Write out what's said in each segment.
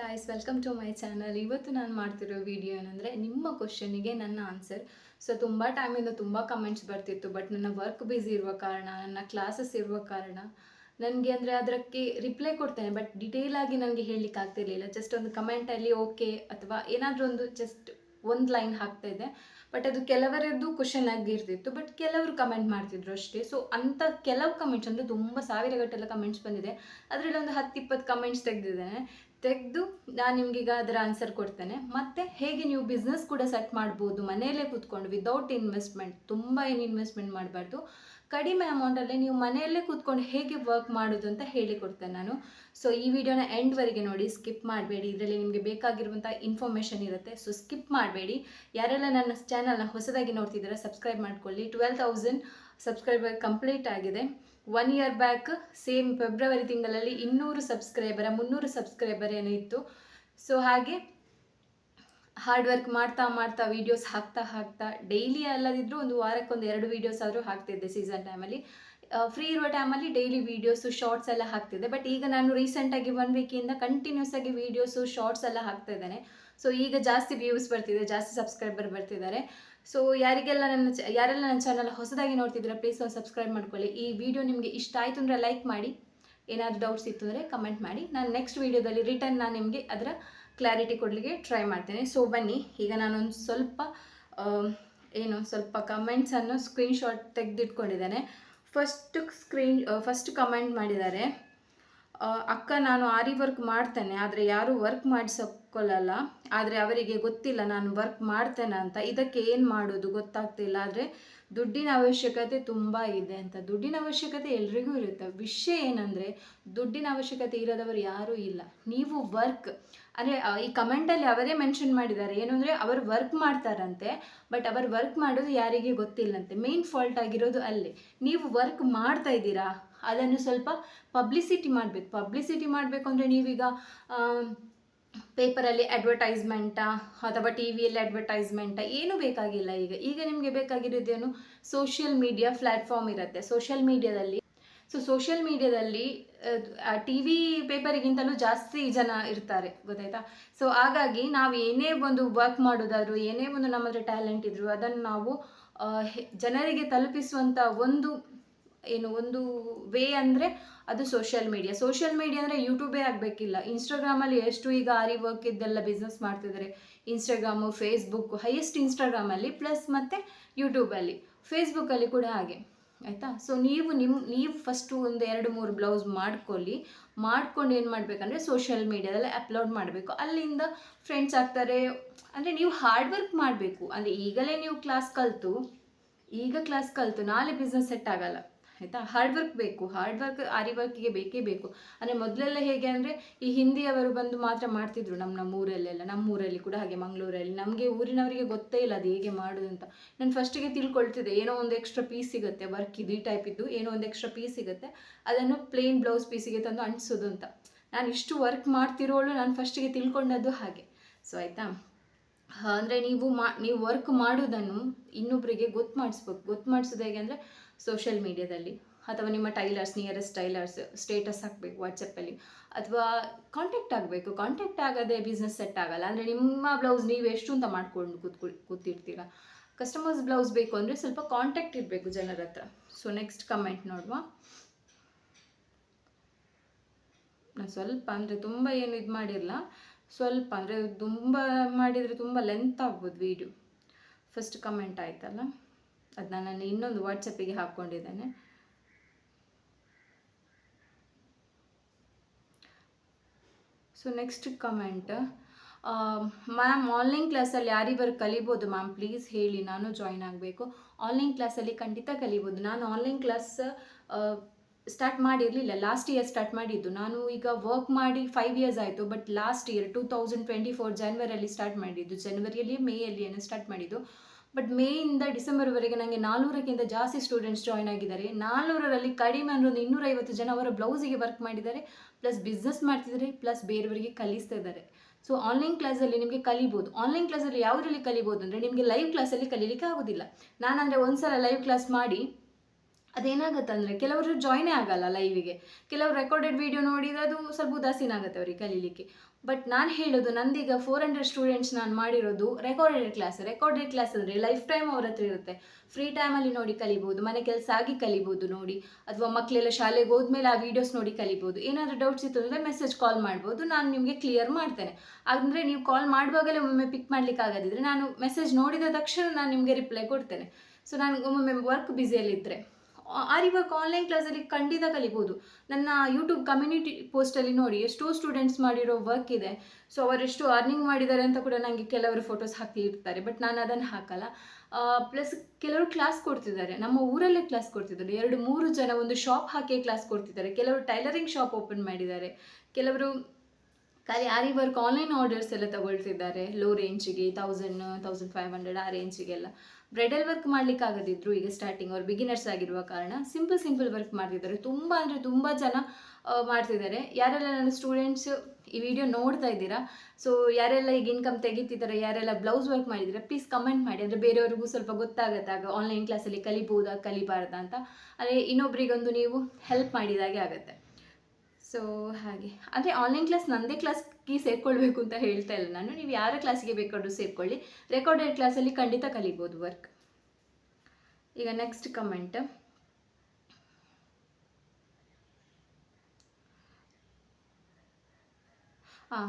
Guys welcome to my channel ಇವತ್ತು ನಾನು ಮಾಡ್ತಿರೋ ವಿಡಿಯೋ ಏನಂದರೆ ನಿಮ್ಮ ಕ್ವಶನಿಗೆ ನನ್ನ ಆನ್ಸರ್ ಸೊ ತುಂಬ ಟೈಮಿಂದ ತುಂಬ ಕಮೆಂಟ್ಸ್ ಬರ್ತಿತ್ತು ಬಟ್ ನನ್ನ ವರ್ಕ್ ಬ್ಯುಸಿ ಇರುವ ಕಾರಣ, ನನ್ನ ಕ್ಲಾಸಸ್ ಇರುವ ಕಾರಣ ನನಗೆ ಅಂದರೆ ಅದಕ್ಕೆ ರಿಪ್ಲೈ ಕೊಡ್ತೇನೆ ಬಟ್ ಡಿಟೇಲಾಗಿ ನನಗೆ ಹೇಳಲಿಕ್ಕೆ ಆಗ್ತಿರ್ಲಿಲ್ಲ. ಜಸ್ಟ್ ಒಂದು ಕಮೆಂಟಲ್ಲಿ ಓಕೆ ಅಥವಾ ಏನಾದರೂ ಒಂದು ಜಸ್ಟ್ ಒಂದು ಲೈನ್ ಹಾಕ್ತಾ ಇದೆ ಬಟ್ ಅದು ಕೆಲವರದ್ದು ಕ್ವಶನ್ ಆಗಿರ್ತಿತ್ತು ಬಟ್ ಕೆಲವರು ಕಮೆಂಟ್ ಮಾಡ್ತಿದ್ರು ಅಷ್ಟೇ. ಸೊ ಅಂಥ ಕೆಲವು ಕಮೆಂಟ್ಸ್ ಅಂದರೆ ತುಂಬ ಸಾವಿರಗಟ್ಟೆಲ್ಲ ಕಮೆಂಟ್ಸ್ ಬಂದಿದೆ. ಅದರಲ್ಲಿ ಒಂದು ಹತ್ತು ಇಪ್ಪತ್ತು ಕಮೆಂಟ್ಸ್ ತೆಗೆದಿದ್ದೇನೆ. ತೆಗೆದು ನಾನು ನಿಮ್ಗೀಗ ಅದರ ಆನ್ಸರ್ ಕೊಡ್ತೇನೆ. ಮತ್ತು ಹೇಗೆ ನೀವು ಬಿಸ್ನೆಸ್ ಕೂಡ ಸೆಟ್ ಮಾಡ್ಬೋದು, ಮನೆಯಲ್ಲೇ ಕೂತ್ಕೊಂಡು ವಿದೌಟ್ ಇನ್ವೆಸ್ಟ್ಮೆಂಟ್ ತುಂಬ ಏನು ಇನ್ವೆಸ್ಟ್ಮೆಂಟ್ ಮಾಡಬಾರ್ದು. ಕಡಿಮೆ ಅಮೌಂಟಲ್ಲಿ ನೀವು ಮನೆಯಲ್ಲೇ ಕೂತ್ಕೊಂಡು ಹೇಗೆ ವರ್ಕ್ ಮಾಡೋದು ಅಂತ ಹೇಳಿಕೊಡ್ತೇನೆ ನಾನು. ಸೊ ಈ ವಿಡಿಯೋನ ಎಂಡ್ವರೆಗೆ ನೋಡಿ ಸ್ಕಿಪ್ ಮಾಡಬೇಡಿ. ಇದರಲ್ಲಿ ನಿಮಗೆ ಬೇಕಾಗಿರುವಂಥ ಇನ್ಫಾರ್ಮೇಷನ್ ಇರುತ್ತೆ. ಸೊ ಸ್ಕಿಪ್ ಮಾಡಬೇಡಿ. ಯಾರೆಲ್ಲ ನನ್ನ ಚಾನಲ್ನ ಹೊಸದಾಗಿ ನೋಡ್ತಿದ್ದೀರಾ ಸಬ್ಸ್ಕ್ರೈಬ್ ಮಾಡ್ಕೊಳ್ಳಿ. ಟ್ವೆಲ್ ತೌಸಂಡ್ ಸಬ್ಸ್ಕ್ರೈಬರ್ ಕಂಪ್ಲೀಟ್ ಆಗಿದೆ. One year back same February ತಿಂಗಳಲ್ಲಿ ಇನ್ನೂರು ಸಬ್ಸ್ಕ್ರೈಬರ ಮುನ್ನೂರು ಸಬ್ಸ್ಕ್ರೈಬರ್ ಏನೋ ಇತ್ತು. ಸೊ ಹಾಗೆ ಹಾರ್ಡ್ ವರ್ಕ್ ಮಾಡ್ತಾ ಮಾಡ್ತಾ ವೀಡಿಯೋಸ್ ಹಾಕ್ತಾ ಹಾಕ್ತಾ ಡೈಲಿ ಅಲ್ಲದಿದ್ರೂ ಒಂದು ವಾರಕ್ಕೊಂದು ಎರಡು ವೀಡಿಯೋಸ್ ಆದರೂ ಹಾಕ್ತಿದ್ದೆ ಸೀಸನ್ ಟೈಮಲ್ಲಿ ಫ್ರೀ ಇರುವ ಟೈಮಲ್ಲಿ ಡೈಲಿ ವೀಡಿಯೋಸು ಶಾರ್ಟ್ಸ್ ಎಲ್ಲ ಹಾಕ್ತಿದ್ದೆ. ಬಟ್ ಈಗ ನಾನು ರೀಸೆಂಟಾಗಿ ಒನ್ ವೀಕಿಂದ ಕಂಟಿನ್ಯೂಸ್ ಆಗಿ ವೀಡಿಯೋಸು ಶಾರ್ಟ್ಸ್ ಎಲ್ಲ ಹಾಕ್ತಾ ಇದ್ದೇನೆ. ಸೊ ಈಗ ಜಾಸ್ತಿ ವ್ಯೂಸ್ ಬರ್ತಿದೆ, ಜಾಸ್ತಿ ಸಬ್ಸ್ಕ್ರೈಬರ್ ಬರ್ತಿದ್ದಾರೆ. ಸೊ ಯಾರಿಗೆಲ್ಲ ನನ್ನ ಯಾರೆಲ್ಲ ನನ್ನ ಚಾನಲ್ ಹೊಸದಾಗಿ ನೋಡ್ತಿದ್ದೀರಾ ಪ್ಲೀಸ್ ಒಂದು ಸಬ್ಸ್ಕ್ರೈಬ್ ಮಾಡ್ಕೊಳ್ಳಿ. ಈ ವಿಡಿಯೋ ನಿಮಗೆ ಇಷ್ಟ ಆಯಿತು ಅಂದರೆ ಲೈಕ್ ಮಾಡಿ. ಏನಾದರೂ ಡೌಟ್ಸ್ ಇತ್ತು ಅಂದರೆ ಕಮೆಂಟ್ ಮಾಡಿ. ನಾನು ನೆಕ್ಸ್ಟ್ ವೀಡಿಯೋದಲ್ಲಿ ರಿಟರ್ನ್ ನಾನು ನಿಮಗೆ ಅದರ ಕ್ಲಾರಿಟಿ ಕೊಡಲಿಕ್ಕೆ ಟ್ರೈ ಮಾಡ್ತೇನೆ. ಸೊ ಬನ್ನಿ. ಈಗ ನಾನೊಂದು ಸ್ವಲ್ಪ ಏನು, ಸ್ವಲ್ಪ ಕಮೆಂಟ್ಸನ್ನು ಸ್ಕ್ರೀನ್ಶಾಟ್ ತೆಗೆದಿಟ್ಕೊಂಡಿದ್ದೇನೆ. ಫಸ್ಟ್ ಸ್ಕ್ರೀನ್ ಫಸ್ಟ್ ಕಮೆಂಟ್ ಮಾಡಿದ್ದಾರೆ. ಅಕ್ಕ ನಾನು ಆರಿ ವರ್ಕ್ ಮಾಡ್ತೇನೆ, ಆದರೆ ಯಾರೂ ವರ್ಕ್ ಮಾಡಿಸೋಕ್ಕೊಳ್ಳಲ್ಲ ಆದರೆ ಅವರಿಗೆ ಗೊತ್ತಿಲ್ಲ, ನಾನು ವರ್ಕ್ ಮಾಡ್ತೇನೆ ಅಂತ. ಇದಕ್ಕೆ ಏನು ಮಾಡೋದು ಗೊತ್ತಾಗ್ತಿಲ್ಲ. ಆದರೆ ದುಡ್ಡಿನ ಅವಶ್ಯಕತೆ ತುಂಬ ಇದೆ ಅಂತ. ದುಡ್ಡಿನ ಅವಶ್ಯಕತೆ ಎಲ್ರಿಗೂ ಇರುತ್ತೆ. ವಿಷಯ ಏನಂದರೆ, ದುಡ್ಡಿನ ಅವಶ್ಯಕತೆ ಇರೋದವರು ಯಾರೂ ಇಲ್ಲ. ನೀವು ವರ್ಕ್ ಅಂದರೆ ಈ ಕಮೆಂಟಲ್ಲಿ ಅವರೇ ಮೆನ್ಷನ್ ಮಾಡಿದ್ದಾರೆ. ಏನು ಅಂದರೆ, ಅವರು ವರ್ಕ್ ಮಾಡ್ತಾರಂತೆ ಬಟ್ ಅವರು ವರ್ಕ್ ಮಾಡೋದು ಯಾರಿಗೆ ಗೊತ್ತಿಲ್ಲಂತೆ. ಮೇನ್ ಫಾಲ್ಟ್ ಆಗಿರೋದು ಅಲ್ಲಿ. ನೀವು ವರ್ಕ್ ಮಾಡ್ತಾ ಇದ್ದೀರಾ? ಅದನ್ನು ಸ್ವಲ್ಪ ಪಬ್ಲಿಸಿಟಿ ಮಾಡಬೇಕು. ಪಬ್ಲಿಸಿಟಿ ಮಾಡಬೇಕು ಅಂದರೆ ನೀವೀಗ ಪೇಪರಲ್ಲಿ ಅಡ್ವರ್ಟೈಸ್ಮೆಂಟಾ ಅಥವಾ ಟಿ ವಿಯಲ್ಲಿ ಅಡ್ವರ್ಟೈಸ್ಮೆಂಟಾ ಏನೂ ಬೇಕಾಗಿಲ್ಲ ಈಗ. ಈಗ ನಿಮಗೆ ಬೇಕಾಗಿರೋದೇನು ಸೋಷಿಯಲ್ ಮೀಡಿಯಾ ಪ್ಲ್ಯಾಟ್ಫಾರ್ಮ್ ಇರುತ್ತೆ. ಸೋಷಿಯಲ್ ಮೀಡಿಯಾದಲ್ಲಿ ಸೊ ಸೋಷಿಯಲ್ ಮೀಡಿಯಾದಲ್ಲಿ ಟಿ ವಿ ಪೇಪರಿಗಿಂತಲೂ ಜಾಸ್ತಿ ಜನ ಇರ್ತಾರೆ. ಗೊತ್ತಾಯ್ತಾ? ಸೊ ಹಾಗಾಗಿ ನಾವು ಏನೇ ಒಂದು ವರ್ಕ್ ಮಾಡೋದಾದ್ರು, ಏನೇ ಒಂದು ನಮ್ಮ ಟ್ಯಾಲೆಂಟ್ ಇದ್ರು, ಅದನ್ನು ನಾವು ಜನರಿಗೆ ತಲುಪಿಸುವಂಥ ಒಂದು ಏನು, ಒಂದು ವೇ ಅಂದರೆ ಅದು ಸೋಷಿಯಲ್ ಮೀಡಿಯಾ ಸೋಷಿಯಲ್ ಮೀಡಿಯಾ ಅಂದರೆ ಯೂಟ್ಯೂಬೇ ಆಗಬೇಕಿಲ್ಲ. ಇನ್ಸ್ಟಾಗ್ರಾಮಲ್ಲಿ ಎಷ್ಟು ಈಗ ಆರಿ ವರ್ಕ್ ಇದ್ದೆಲ್ಲ ಬಿಸ್ನೆಸ್ ಮಾಡ್ತಿದ್ದಾರೆ ಇನ್ಸ್ಟಾಗ್ರಾಮು ಫೇಸ್ಬುಕ್ ಹೈಯೆಸ್ಟ್ ಇನ್ಸ್ಟಾಗ್ರಾಮಲ್ಲಿ ಪ್ಲಸ್ ಮತ್ತು ಯೂಟ್ಯೂಬಲ್ಲಿ ಫೇಸ್ಬುಕ್ಕಲ್ಲಿ ಕೂಡ ಹಾಗೆ, ಆಯಿತಾ? ಸೊ ನೀವು ನಿಮ್ಮ ನೀವು ಫಸ್ಟು ಒಂದು ಎರಡು ಮೂರು ಬ್ಲೌಸ್ ಮಾಡ್ಕೊಳ್ಳಿ. ಮಾಡ್ಕೊಂಡು ಏನು ಮಾಡಬೇಕಂದ್ರೆ ಸೋಷಿಯಲ್ ಮೀಡಿಯಾದಲ್ಲಿ ಅಪ್ಲೋಡ್ ಮಾಡಬೇಕು. ಅಲ್ಲಿಂದ ಫ್ರೆಂಡ್ಸ್ ಆಗ್ತಾರೆ. ಅಂದರೆ ನೀವು ಹಾರ್ಡ್ ವರ್ಕ್ ಮಾಡಬೇಕು. ಅಂದರೆ ಈಗಲೇ ನೀವು ಕ್ಲಾಸ್ ಕಲಿತು, ಈಗ ಕ್ಲಾಸ್ ಕಲಿತು, ನಾಳೆ ಬಿಸ್ನೆಸ್ ಸೆಟ್ ಆಗಲ್ಲ. ಆಯಿತಾ? ಹಾರ್ಡ್ ವರ್ಕ್ ಬೇಕು. ಹಾರ್ಡ್ ವರ್ಕ್ ಆರಿ ವರ್ಕಿಗೆ ಬೇಕೇ ಬೇಕು. ಅಂದರೆ ಮೊದಲೆಲ್ಲ ಹೇಗೆ ಅಂದರೆ ಈ ಹಿಂದಿಯವರು ಬಂದು ಮಾತ್ರ ಮಾಡ್ತಿದ್ರು ನಮ್ಮ ನಮ್ಮ ಊರಲ್ಲೆಲ್ಲ ನಮ್ಮ ಊರಲ್ಲಿ ಕೂಡ ಹಾಗೆ ಮಂಗಳೂರಲ್ಲಿ. ನಮಗೆ ಊರಿನವರಿಗೆ ಗೊತ್ತೇ ಇಲ್ಲ ಅದು ಹೇಗೆ ಮಾಡೋದು ಅಂತ. ನಾನು ಫಸ್ಟಿಗೆ ತಿಳ್ಕೊಳ್ತಿದ್ದೆ. ಏನೋ ಒಂದು ಎಕ್ಸ್ಟ್ರಾ ಪೀಸ್ ಸಿಗುತ್ತೆ ವರ್ಕ್ ಇದು ಈ ಟೈಪ್ ಇದ್ದು ಏನೋ ಒಂದು ಎಕ್ಸ್ಟ್ರಾ ಪೀಸ್ ಸಿಗುತ್ತೆ. ಅದನ್ನು ಪ್ಲೇನ್ ಬ್ಲೌಸ್ ಪೀಸಿಗೆ ತಂದು ಅಂಟಿಸೋದು ಅಂತ. ನಾನು ಇಷ್ಟು ವರ್ಕ್ ಮಾಡ್ತಿರೋಳು ನಾನು ಫಸ್ಟಿಗೆ ತಿಳ್ಕೊಂಡದ್ದು ಹಾಗೆ. ಸೊ ಆಯಿತಾ? ಅಂದರೆ ನೀವು ಮಾ, ನೀವು ವರ್ಕ್ ಮಾಡೋದನ್ನು ಇನ್ನೊಬ್ಬರಿಗೆ ಗೊತ್ತು ಮಾಡಿಸ್ಬೇಕು. ಗೊತ್ತು ಮಾಡಿಸೋದು ಹೇಗೆ ಅಂದರೆ ಸೋಷಿಯಲ್ ಮೀಡಿಯಾದಲ್ಲಿ ಅಥವಾ ನಿಮ್ಮ ಟೈಲರ್ಸ್ ನಿಯರೆಸ್ಟ್ ಟೈಲರ್ಸ್ ಸ್ಟೇಟಸ್ ಹಾಕಬೇಕು ವಾಟ್ಸಪ್ಪಲ್ಲಿ ಅಥವಾ ಕಾಂಟ್ಯಾಕ್ಟ್ ಆಗಬೇಕು. ಕಾಂಟ್ಯಾಕ್ಟ್ ಆಗದೆ ಬಿಸ್ನೆಸ್ ಸೆಟ್ ಆಗಲ್ಲ. ಅಂದರೆ ನಿಮ್ಮ ಬ್ಲೌಸ್ ನೀವು ಎಷ್ಟು ಅಂತ ಮಾಡ್ಕೊಂಡು ಕೂತ್ಕೊಳ್ ಕೂತಿರ್ತೀರ? ಕಸ್ಟಮರ್ಸ್ ಬ್ಲೌಸ್ ಬೇಕು ಅಂದರೆ ಸ್ವಲ್ಪ ಕಾಂಟ್ಯಾಕ್ಟ್ ಇರಬೇಕು ಜನರ ಹತ್ರ. ಸೊ ನೆಕ್ಸ್ಟ್ ಕಮೆಂಟ್ ನೋಡುವ. ನಾನು ಸ್ವಲ್ಪ ಅಂದರೆ ತುಂಬ ಏನು ಇದು ಮಾಡಿರಲ್ಲ ಸ್ವಲ್ಪ ಅಂದರೆ ತುಂಬ ಮಾಡಿದರೆ ತುಂಬ ಲೆಂತ್ ಆಗ್ಬೋದು ವೀಡಿಯೋ ಫಸ್ಟ್ ಕಮೆಂಟ್ ಆಯ್ತಲ್ಲ? ಅದನ್ನ ನಾನು ಇನ್ನೊಂದು ವಾಟ್ಸಪ್ಪಿಗೆ ಹಾಕ್ಕೊಂಡಿದ್ದೇನೆ. So next comment ma'am online ಕ್ಲಾಸಲ್ಲಿ ಯಾರಿವರು ಕಲಿಬೋದು? ಮ್ಯಾಮ್ ಪ್ಲೀಸ್ ಹೇಳಿ. ನಾನು ಜಾಯ್ನ್ ಆಗಬೇಕು. ಆನ್ಲೈನ್ ಕ್ಲಾಸಲ್ಲಿ ಖಂಡಿತ ಕಲಿಬೋದು. ನಾನು ಆನ್ಲೈನ್ ಕ್ಲಾಸ್ ಸ್ಟಾರ್ಟ್ ಮಾಡಿರಲಿಲ್ಲ. ಲಾಸ್ಟ್ ಇಯರ್ ಸ್ಟಾರ್ಟ್ ಮಾಡಿದ್ದು. ನಾನು ಈಗ ವರ್ಕ್ ಮಾಡಿ ಫೈವ್ ಇಯರ್ಸ್ ಆಯಿತು. But last year two thousand twenty four ಜನ್ವರಿಯಲ್ಲಿ start ಮಾಡಿದ್ದು. ಜನ್ವರಿಯಲ್ಲಿ ಮೇಯಲ್ಲಿ ಏನೋ ಸ್ಟಾರ್ಟ್ ಮಾಡಿದ್ದು. ಬಟ್ ಮೇಯಿಂದ ಡಿಸೆಂಬರ್ವರೆಗೆ ನನಗೆ ನಾಲ್ನೂರಕ್ಕಿಂತ ಜಾಸ್ತಿ ಸ್ಟೂಡೆಂಟ್ಸ್ ಜಾಯ್ನ್ ಆಗಿದ್ದಾರೆ. ನಾಲ್ನೂರರಲ್ಲಿ ಕಡಿಮೆ ಅಂದ್ರೆ ಒಂದು ಇನ್ನೂರೈವತ್ತು ಜನ ಅವರ ಬ್ಲೌಸಿಗೆ ವರ್ಕ್ ಮಾಡಿದ್ದಾರೆ. ಪ್ಲಸ್ ಬಿಸ್ನೆಸ್ ಮಾಡ್ತಿದ್ದಾರೆ. ಪ್ಲಸ್ ಬೇರೆಯವರಿಗೆ ಕಲಿಸ್ತಾ ಇದ್ದಾರೆ. ಸೊ ಆನ್ಲೈನ್ ಕ್ಲಾಸಲ್ಲಿ ನಿಮಗೆ ಕಲಿಬೋದು. ಆನ್ಲೈನ್ ಕ್ಲಾಸಲ್ಲಿ ಯಾವುದರಲ್ಲಿ ಕಲಿಬೋದು ಅಂದರೆ ನಿಮಗೆ ಲೈವ್ ಕ್ಲಾಸಲ್ಲಿ ಕಲೀಲಿಕ್ಕೆ ಆಗೋದಿಲ್ಲ. ನಾನಂದರೆ ಒಂದ್ಸಲ ಲೈವ್ ಕ್ಲಾಸ್ ಮಾಡಿ ಅದೇನಾಗುತ್ತೆ ಅಂದರೆ ಕೆಲವರು ಜಾಯ್ನೇ ಆಗಲ್ಲ ಲೈವಿಗೆ ಕೆಲವರು ರೆಕಾರ್ಡೆಡ್ ವಿಡಿಯೋ ನೋಡಿದರೆ ಅದು ಸ್ವಲ್ಪ ಉದಾಸೀನ ಆಗುತ್ತೆ ಅವರಿಗೆ ಕಲೀಲಿಕ್ಕೆ. ಬಟ್ ನಾನು ಹೇಳೋದು, ನಂದೀಗ ಫೋರ್ ಹಂಡ್ರೆಡ್ ಸ್ಟೂಡೆಂಟ್ಸ್ ನಾನು ಮಾಡಿರೋದು ರೆಕಾರ್ಡೆಡ್ ಕ್ಲಾಸ್ ರೆಕಾರ್ಡೆಡ್ ಕ್ಲಾಸ್ ಅಂದರೆ ಲೈಫ್ ಟೈಮ್ ಅವ್ರ ಹತ್ರ ಇರುತ್ತೆ. ಫ್ರೀ ಟೈಮಲ್ಲಿ ನೋಡಿ ಕಲಿಬೋದು, ಮನೆ ಕೆಲಸ ಆಗಿ ಕಲಿಬೋದು ನೋಡಿ, ಅಥವಾ ಮಕ್ಕಳೆಲ್ಲ ಶಾಲೆಗೆ ಹೋದ್ಮೇಲೆ ಆ ವೀಡಿಯೋಸ್ ನೋಡಿ ಕಲಿಬೋದು. ಏನಾದರೂ ಡೌಟ್ಸ್ ಇತ್ತು ಅಂದರೆ ಮೆಸೇಜ್ ಕಾಲ್ ಮಾಡ್ಬೋದು, ನಾನು ನಿಮಗೆ ಕ್ಲಿಯರ್ ಮಾಡ್ತೇನೆ. ಅಂದರೆ ನೀವು ಕಾಲ್ ಮಾಡುವಾಗಲೇ ಒಮ್ಮೆ ಪಿಕ್ ಮಾಡ್ಲಿಕ್ಕೆ ಆಗೋದಿದ್ರೆ ನಾನು ಮೆಸೇಜ್ ನೋಡಿದ ತಕ್ಷಣ ನಾನು ನಿಮಗೆ ರಿಪ್ಲೈ ಕೊಡ್ತೇನೆ. ಸೊ ನಾನು ಒಮ್ಮೊಮ್ಮೆ ವರ್ಕ್ ಬ್ಯುಸಿಯಲ್ಲಿದ್ದರೆ ಆರ್ ಇವಾಗ ಆನ್ಲೈನ್ ಕ್ಲಾಸಲ್ಲಿ ಖಂಡಿತ ಕಲಿಬೋದು. ನನ್ನ ಯೂಟ್ಯೂಬ್ ಕಮ್ಯುನಿಟಿ ಪೋಸ್ಟಲ್ಲಿ ನೋಡಿ, ಎಷ್ಟೋ ಸ್ಟೂಡೆಂಟ್ಸ್ ಮಾಡಿರೋ ವರ್ಕ್ ಇದೆ. ಸೊ ಅವರೆಷ್ಟು ಅರ್ನಿಂಗ್ ಮಾಡಿದ್ದಾರೆ ಅಂತ ಕೂಡ ನನಗೆ ಕೆಲವರು ಫೋಟೋಸ್ ಹಾಕಿ ಇರ್ತಾರೆ ಬಟ್ ನಾನು ಅದನ್ನು ಹಾಕಲ್ಲ. ಪ್ಲಸ್ ಕೆಲವರು ಕ್ಲಾಸ್ ಕೊಡ್ತಿದ್ದಾರೆ. ನಮ್ಮ ಊರಲ್ಲೇ ಕ್ಲಾಸ್ ಕೊಡ್ತಿದ್ದಾರೆ. ಎರಡು, ಮೂರು ಜನ ಒಂದು ಶಾಪ್ ಹಾಕಿ ಕ್ಲಾಸ್ ಕೊಡ್ತಿದ್ದಾರೆ. ಕೆಲವರು ಟೈಲರಿಂಗ್ ಶಾಪ್ ಓಪನ್ ಮಾಡಿದ್ದಾರೆ. ಕೆಲವರು ಖಾಲಿ ಆರಿ ವರ್ಕ್ ಆನ್ಲೈನ್ ಆರ್ಡರ್ಸ್ ಎಲ್ಲ ತಗೊಳ್ತಿದ್ದಾರೆ. ಲೋ ರೇಂಜಿಗೆ ತೌಸಂಡ್ ತೌಸಂಡ್ ಫೈವ್ ಹಂಡ್ರೆಡ್ ಆ ರೇಂಜಿಗೆಲ್ಲ ಬ್ರೈಡಲ್ ವರ್ಕ್ ಮಾಡ್ಲಿಕ್ಕೆ ಆಗದಿದ್ರು ಈಗ ಸ್ಟಾರ್ಟಿಂಗ್ ಅವ್ರು ಬಿಗಿನರ್ಸ್ ಆಗಿರುವ ಕಾರಣ ಸಿಂಪಲ್ ಸಿಂಪಲ್ ವರ್ಕ್ ಮಾಡ್ತಿದ್ದಾರೆ. ತುಂಬ ಅಂದರೆ ತುಂಬ ಜನ ಮಾಡ್ತಿದ್ದಾರೆ. ಯಾರೆಲ್ಲ ನನ್ನ ಸ್ಟೂಡೆಂಟ್ಸ್ ಈ ವಿಡಿಯೋ ನೋಡ್ತಾ ಇದ್ದೀರಾ? ಸೊ ಯಾರೆಲ್ಲ ಈಗ ಇನ್ಕಮ್ ತೆಗಿತಿದ್ದಾರೆ, ಯಾರೆಲ್ಲ ಬ್ಲೌಸ್ ವರ್ಕ್ ಮಾಡಿದ್ರೆ ಪ್ಲೀಸ್ ಕಮೆಂಟ್ ಮಾಡಿ. ಅಂದರೆ ಬೇರೆಯವ್ರಿಗೂ ಸ್ವಲ್ಪ ಗೊತ್ತಾಗುತ್ತೆ. ಆಗ ಆನ್ಲೈನ್ ಕ್ಲಾಸಲ್ಲಿ ಕಲಿಬೋದಾ ಕಲಿಬಾರ್ದಾ ಅಂತ. ಅಂದರೆ ಇನ್ನೊಬ್ರಿಗೊಂದು ನೀವು ಹೆಲ್ಪ್ ಮಾಡಿದಾಗೆ ಆಗುತ್ತೆ. ಸೊ ಹಾಗೆ. ಅಂದರೆ ಆನ್ಲೈನ್ ಕ್ಲಾಸ್ ನನ್ನದೇ ಕ್ಲಾಸ್ಗೆ ಸೇರಿಕೊಳ್ಬೇಕು ಅಂತ ಹೇಳ್ತಾ ಇಲ್ಲ. ನಾನು ನೀವು ಯಾರ ಕ್ಲಾಸಿಗೆ ಬೇಕಾದ್ರೂ ಸೇರ್ಕೊಳ್ಳಿ. ರೆಕಾರ್ಡೆಡ್ ಕ್ಲಾಸಲ್ಲಿ ಖಂಡಿತ ಕಲಿಬೋದು ವರ್ಕ್ ಈಗ next comment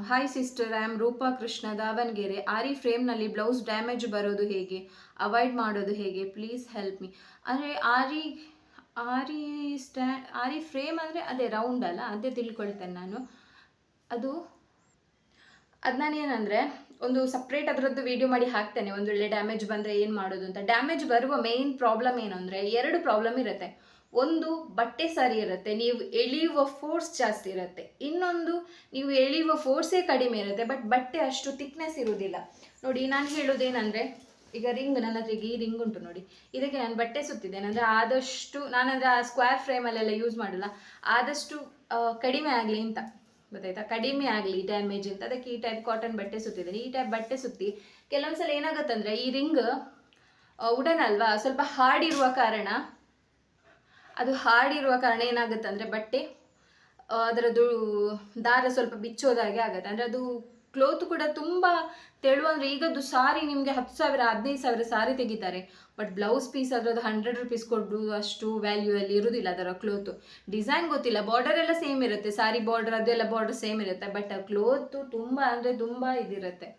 hi sister I am Roopa Krishna Davanagere aari ಫ್ರೇಮ್ನಲ್ಲಿ blouse damage ಬರೋದು ಹೇಗೆ? ಅವಾಯ್ಡ್ ಮಾಡೋದು ಹೇಗೆ? ಪ್ಲೀಸ್ ಹೆಲ್ಪ್ ಮೀ ಅಂದರೆ ಆರಿ ಆರಿ ಸ್ಟ್ಯಾ ಆರಿ ಫ್ರೇಮ್ ಅಂದರೆ ಅದೇ ರೌಂಡ್ ಅಲ್ಲ, ಅದೇ ತಿಳ್ಕೊಳ್ತೇನೆ ನಾನು. ಅದು ಅದು ನಾನೇನಂದರೆ ಒಂದು ಸಪ್ರೇಟ್ ಅದರದ್ದು ವಿಡಿಯೋ ಮಾಡಿ ಹಾಕ್ತೇನೆ. ಒಂದು ವೇಳೆ ಡ್ಯಾಮೇಜ್ ಬಂದರೆ ಏನು ಮಾಡೋದು ಅಂತ. ಡ್ಯಾಮೇಜ್ ಬರುವ ಮೇಯ್ನ್ ಪ್ರಾಬ್ಲಮ್ ಏನು ಅಂದರೆ ಎರಡು ಪ್ರಾಬ್ಲಮ್ ಇರುತ್ತೆ. ಒಂದು ಬಟ್ಟೆ ಸರಿ ಇರುತ್ತೆ, ನೀವು ಎಳೆಯುವ ಫೋರ್ಸ್ ಜಾಸ್ತಿ ಇರುತ್ತೆ. ಇನ್ನೊಂದು ನೀವು ಎಳೆಯುವ ಫೋರ್ಸೇ ಕಡಿಮೆ ಇರುತ್ತೆ ಬಟ್ ಬಟ್ಟೆ ಅಷ್ಟು ತಿಕ್ನೆಸ್ ಇರುವುದಿಲ್ಲ ನೋಡಿ, ನಾನು ಹೇಳೋದೇನಂದರೆ, ಈಗ ರಿಂಗ್ ನನ್ನ ಹತ್ರ ಈ ರಿಂಗ್ ಉಂಟು ನೋಡಿ. ಇದಕ್ಕೆ ನಾನು ಬಟ್ಟೆ ಸುತ್ತಿದ್ದೇನೆ. ಅಂದರೆ ಆದಷ್ಟು ನಾನಂದರೆ ಆ ಸ್ಕ್ವೇರ್ ಫ್ರೇಮಲ್ಲೆಲ್ಲ ಯೂಸ್ ಮಾಡಲ್ಲ. ಆದಷ್ಟು ಕಡಿಮೆ ಆಗಲಿ ಅಂತ. ಗೊತ್ತಾಯ್ತಾ? ಕಡಿಮೆ ಆಗಲಿ ಡ್ಯಾಮೇಜ್ ಅಂತ ಅದಕ್ಕೆ ಈ ಟೈಪ್ ಕಾಟನ್ ಬಟ್ಟೆ ಸುತ್ತಿದ್ದೀನಿ. ಈ ಟೈಪ್ ಬಟ್ಟೆ ಸುತ್ತಿ ಕೆಲವೊಂದ್ಸಲ ಏನಾಗುತ್ತಂದ್ರೆ ಈ ರಿಂಗ್ ಉಡನ್ ಅಲ್ವಾ? ಸ್ವಲ್ಪ ಹಾರ್ಡ್ ಇರುವ ಕಾರಣ, ಅದು ಹಾರ್ಡ್ ಇರುವ ಕಾರಣ ಏನಾಗುತ್ತೆ ಅಂದರೆ ಬಟ್ಟೆ ಅದರದ್ದು ದಾರ ಸ್ವಲ್ಪ ಬಿಚ್ಚೋದಾಗೆ ಆಗುತ್ತೆ. ಅಂದರೆ ಅದು ಕ್ಲೋತ್ ಕೂಡ ತುಂಬ ತೆಳು ಅಂದರೆ ಈಗದ್ದು ಸಾರಿ ನಿಮಗೆ ಹತ್ತು ಸಾವಿರ, ಹದಿನೈದು ಸಾವಿರ ಸಾರಿ ತೆಗಿತಾರೆ. ಬಟ್ ಬ್ಲೌಸ್ ಪೀಸ್ ಅದರದ್ದು ಹಂಡ್ರೆಡ್ ರುಪೀಸ್ ಕೊಡ್ಬೋದು ಅಷ್ಟು ವ್ಯಾಲ್ಯೂ ಅಲ್ಲಿ ಇರುವುದಿಲ್ಲ ಅದರ ಕ್ಲೋತು ಡಿಸೈನ್ ಗೊತ್ತಿಲ್ಲ ಬಾರ್ಡರ್ ಎಲ್ಲ ಸೇಮ್ ಇರುತ್ತೆ. ಸಾರಿ ಬಾರ್ಡರ್ ಅದೆಲ್ಲ ಬಾರ್ಡರ್ ಸೇಮ್ ಇರುತ್ತೆ. ಬಟ್ ಆ ಕ್ಲೋತು ತುಂಬ ಅಂದರೆ ತುಂಬ ಇದಿರುತ್ತೆ.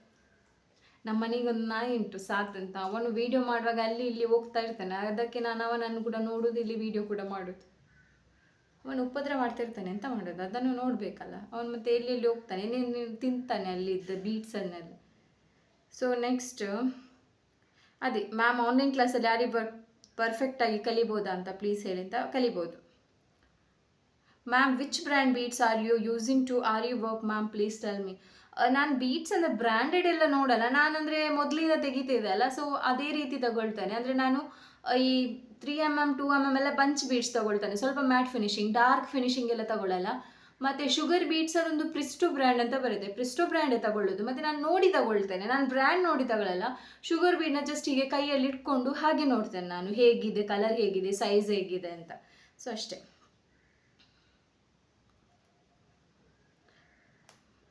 ನಮ್ಮ ಮನೆಗೊಂದು ನಾಯಿ ಉಂಟು, ಸಾತ್ ಅಂತ. ಅವನು ವಿಡಿಯೋ ಮಾಡುವಾಗ ಅಲ್ಲಿ ಇಲ್ಲಿ ಹೋಗ್ತಾ ಇರ್ತಾನೆ. ಅದಕ್ಕೆ ನಾನು ಅವನನ್ನು ಕೂಡ ನೋಡೋದು, ಇಲ್ಲಿ ವಿಡಿಯೋ ಕೂಡ ಮಾಡೋದು. ಅವನು ಉಪದ್ರ ಮಾಡ್ತಿರ್ತಾನೆ ಅಂತ ಮಾಡೋದು. ಅದನ್ನು ನೋಡಬೇಕಲ್ಲ. ಅವನು ಮತ್ತೆ ಎಲ್ಲಿ ಎಲ್ಲಿ ಹೋಗ್ತಾನೆ? ನೀನು ತಿಂತಾನೆ ಅಲ್ಲಿದ್ದ ಬೀಟ್ಸನ್ನೆಲ್ಲ ಸೊ ನೆಕ್ಸ್ಟ್ ಅದೇ ಮ್ಯಾಮ್ ಆನ್ಲೈನ್ ಕ್ಲಾಸಲ್ಲಿ ಯಾರಿಗೆ ಬರ್ ಪರ್ಫೆಕ್ಟಾಗಿ ಕಲಿಬೋದಾ ಅಂತ ಪ್ಲೀಸ್ ಹೇಳಿ ಅಂತ ಕಲಿಬೋದು. Ma'am which brand beads are you using to are you work ma'am please tell me ನಾನು ಬೀಟ್ಸ್ ಅಂದರೆ ಬ್ರ್ಯಾಂಡೆಡ್ ಎಲ್ಲ ನೋಡಲ್ಲ. ನಾನಂದರೆ ಮೊದಲಿಂದ ತೆಗಿತಿದ್ದೆ ಅಲ್ಲ. ಸೊ ಅದೇ ರೀತಿ ತಗೊಳ್ತೇನೆ. ಅಂದರೆ ನಾನು ಈ three M M two M M ಎಲ್ಲ ಬಂಚ್ ಬೀಡ್ಸ್ ತಗೊಳ್ತಾನೆ. ಸ್ವಲ್ಪ ಮ್ಯಾಟ್ ಫಿನಿಶಿಂಗ್ ಡಾರ್ಕ್ ಫಿನಿಶಿಂಗ್ ಎಲ್ಲ ತಗೊಳ್ಳಲ್ಲ. ಮತ್ತು ಶುಗರ್ ಬೀಟ್ಸ್ ಅದೊಂದು ಪ್ರಿಸ್ಟೋ ಬ್ರ್ಯಾಂಡ್ ಅಂತ ಬರುತ್ತೆ. ಪ್ರಿಸ್ಟೋ ಬ್ರ್ಯಾಂಡೇ ತಗೊಳ್ಳೋದು. ಮತ್ತು ನಾನು ನೋಡಿ ತಗೊಳ್ತೇನೆ. ನಾನು ಬ್ರ್ಯಾಂಡ್ ನೋಡಿ ತಗೊಳ್ಳಲ್ಲ. ಶುಗರ್ ಬೀಡ್ನ ಜಸ್ಟ್ ಹೀಗೆ ಕೈಯಲ್ಲಿ ಇಟ್ಕೊಂಡು ಹಾಗೆ ನೋಡ್ತೇನೆ ನಾನು. ಹೇಗಿದೆ ಕಲರ್ ಹೇಗಿದೆ ಸೈಜ್ ಹೇಗಿದೆ ಅಂತ. ಸೊ ಅಷ್ಟೇ.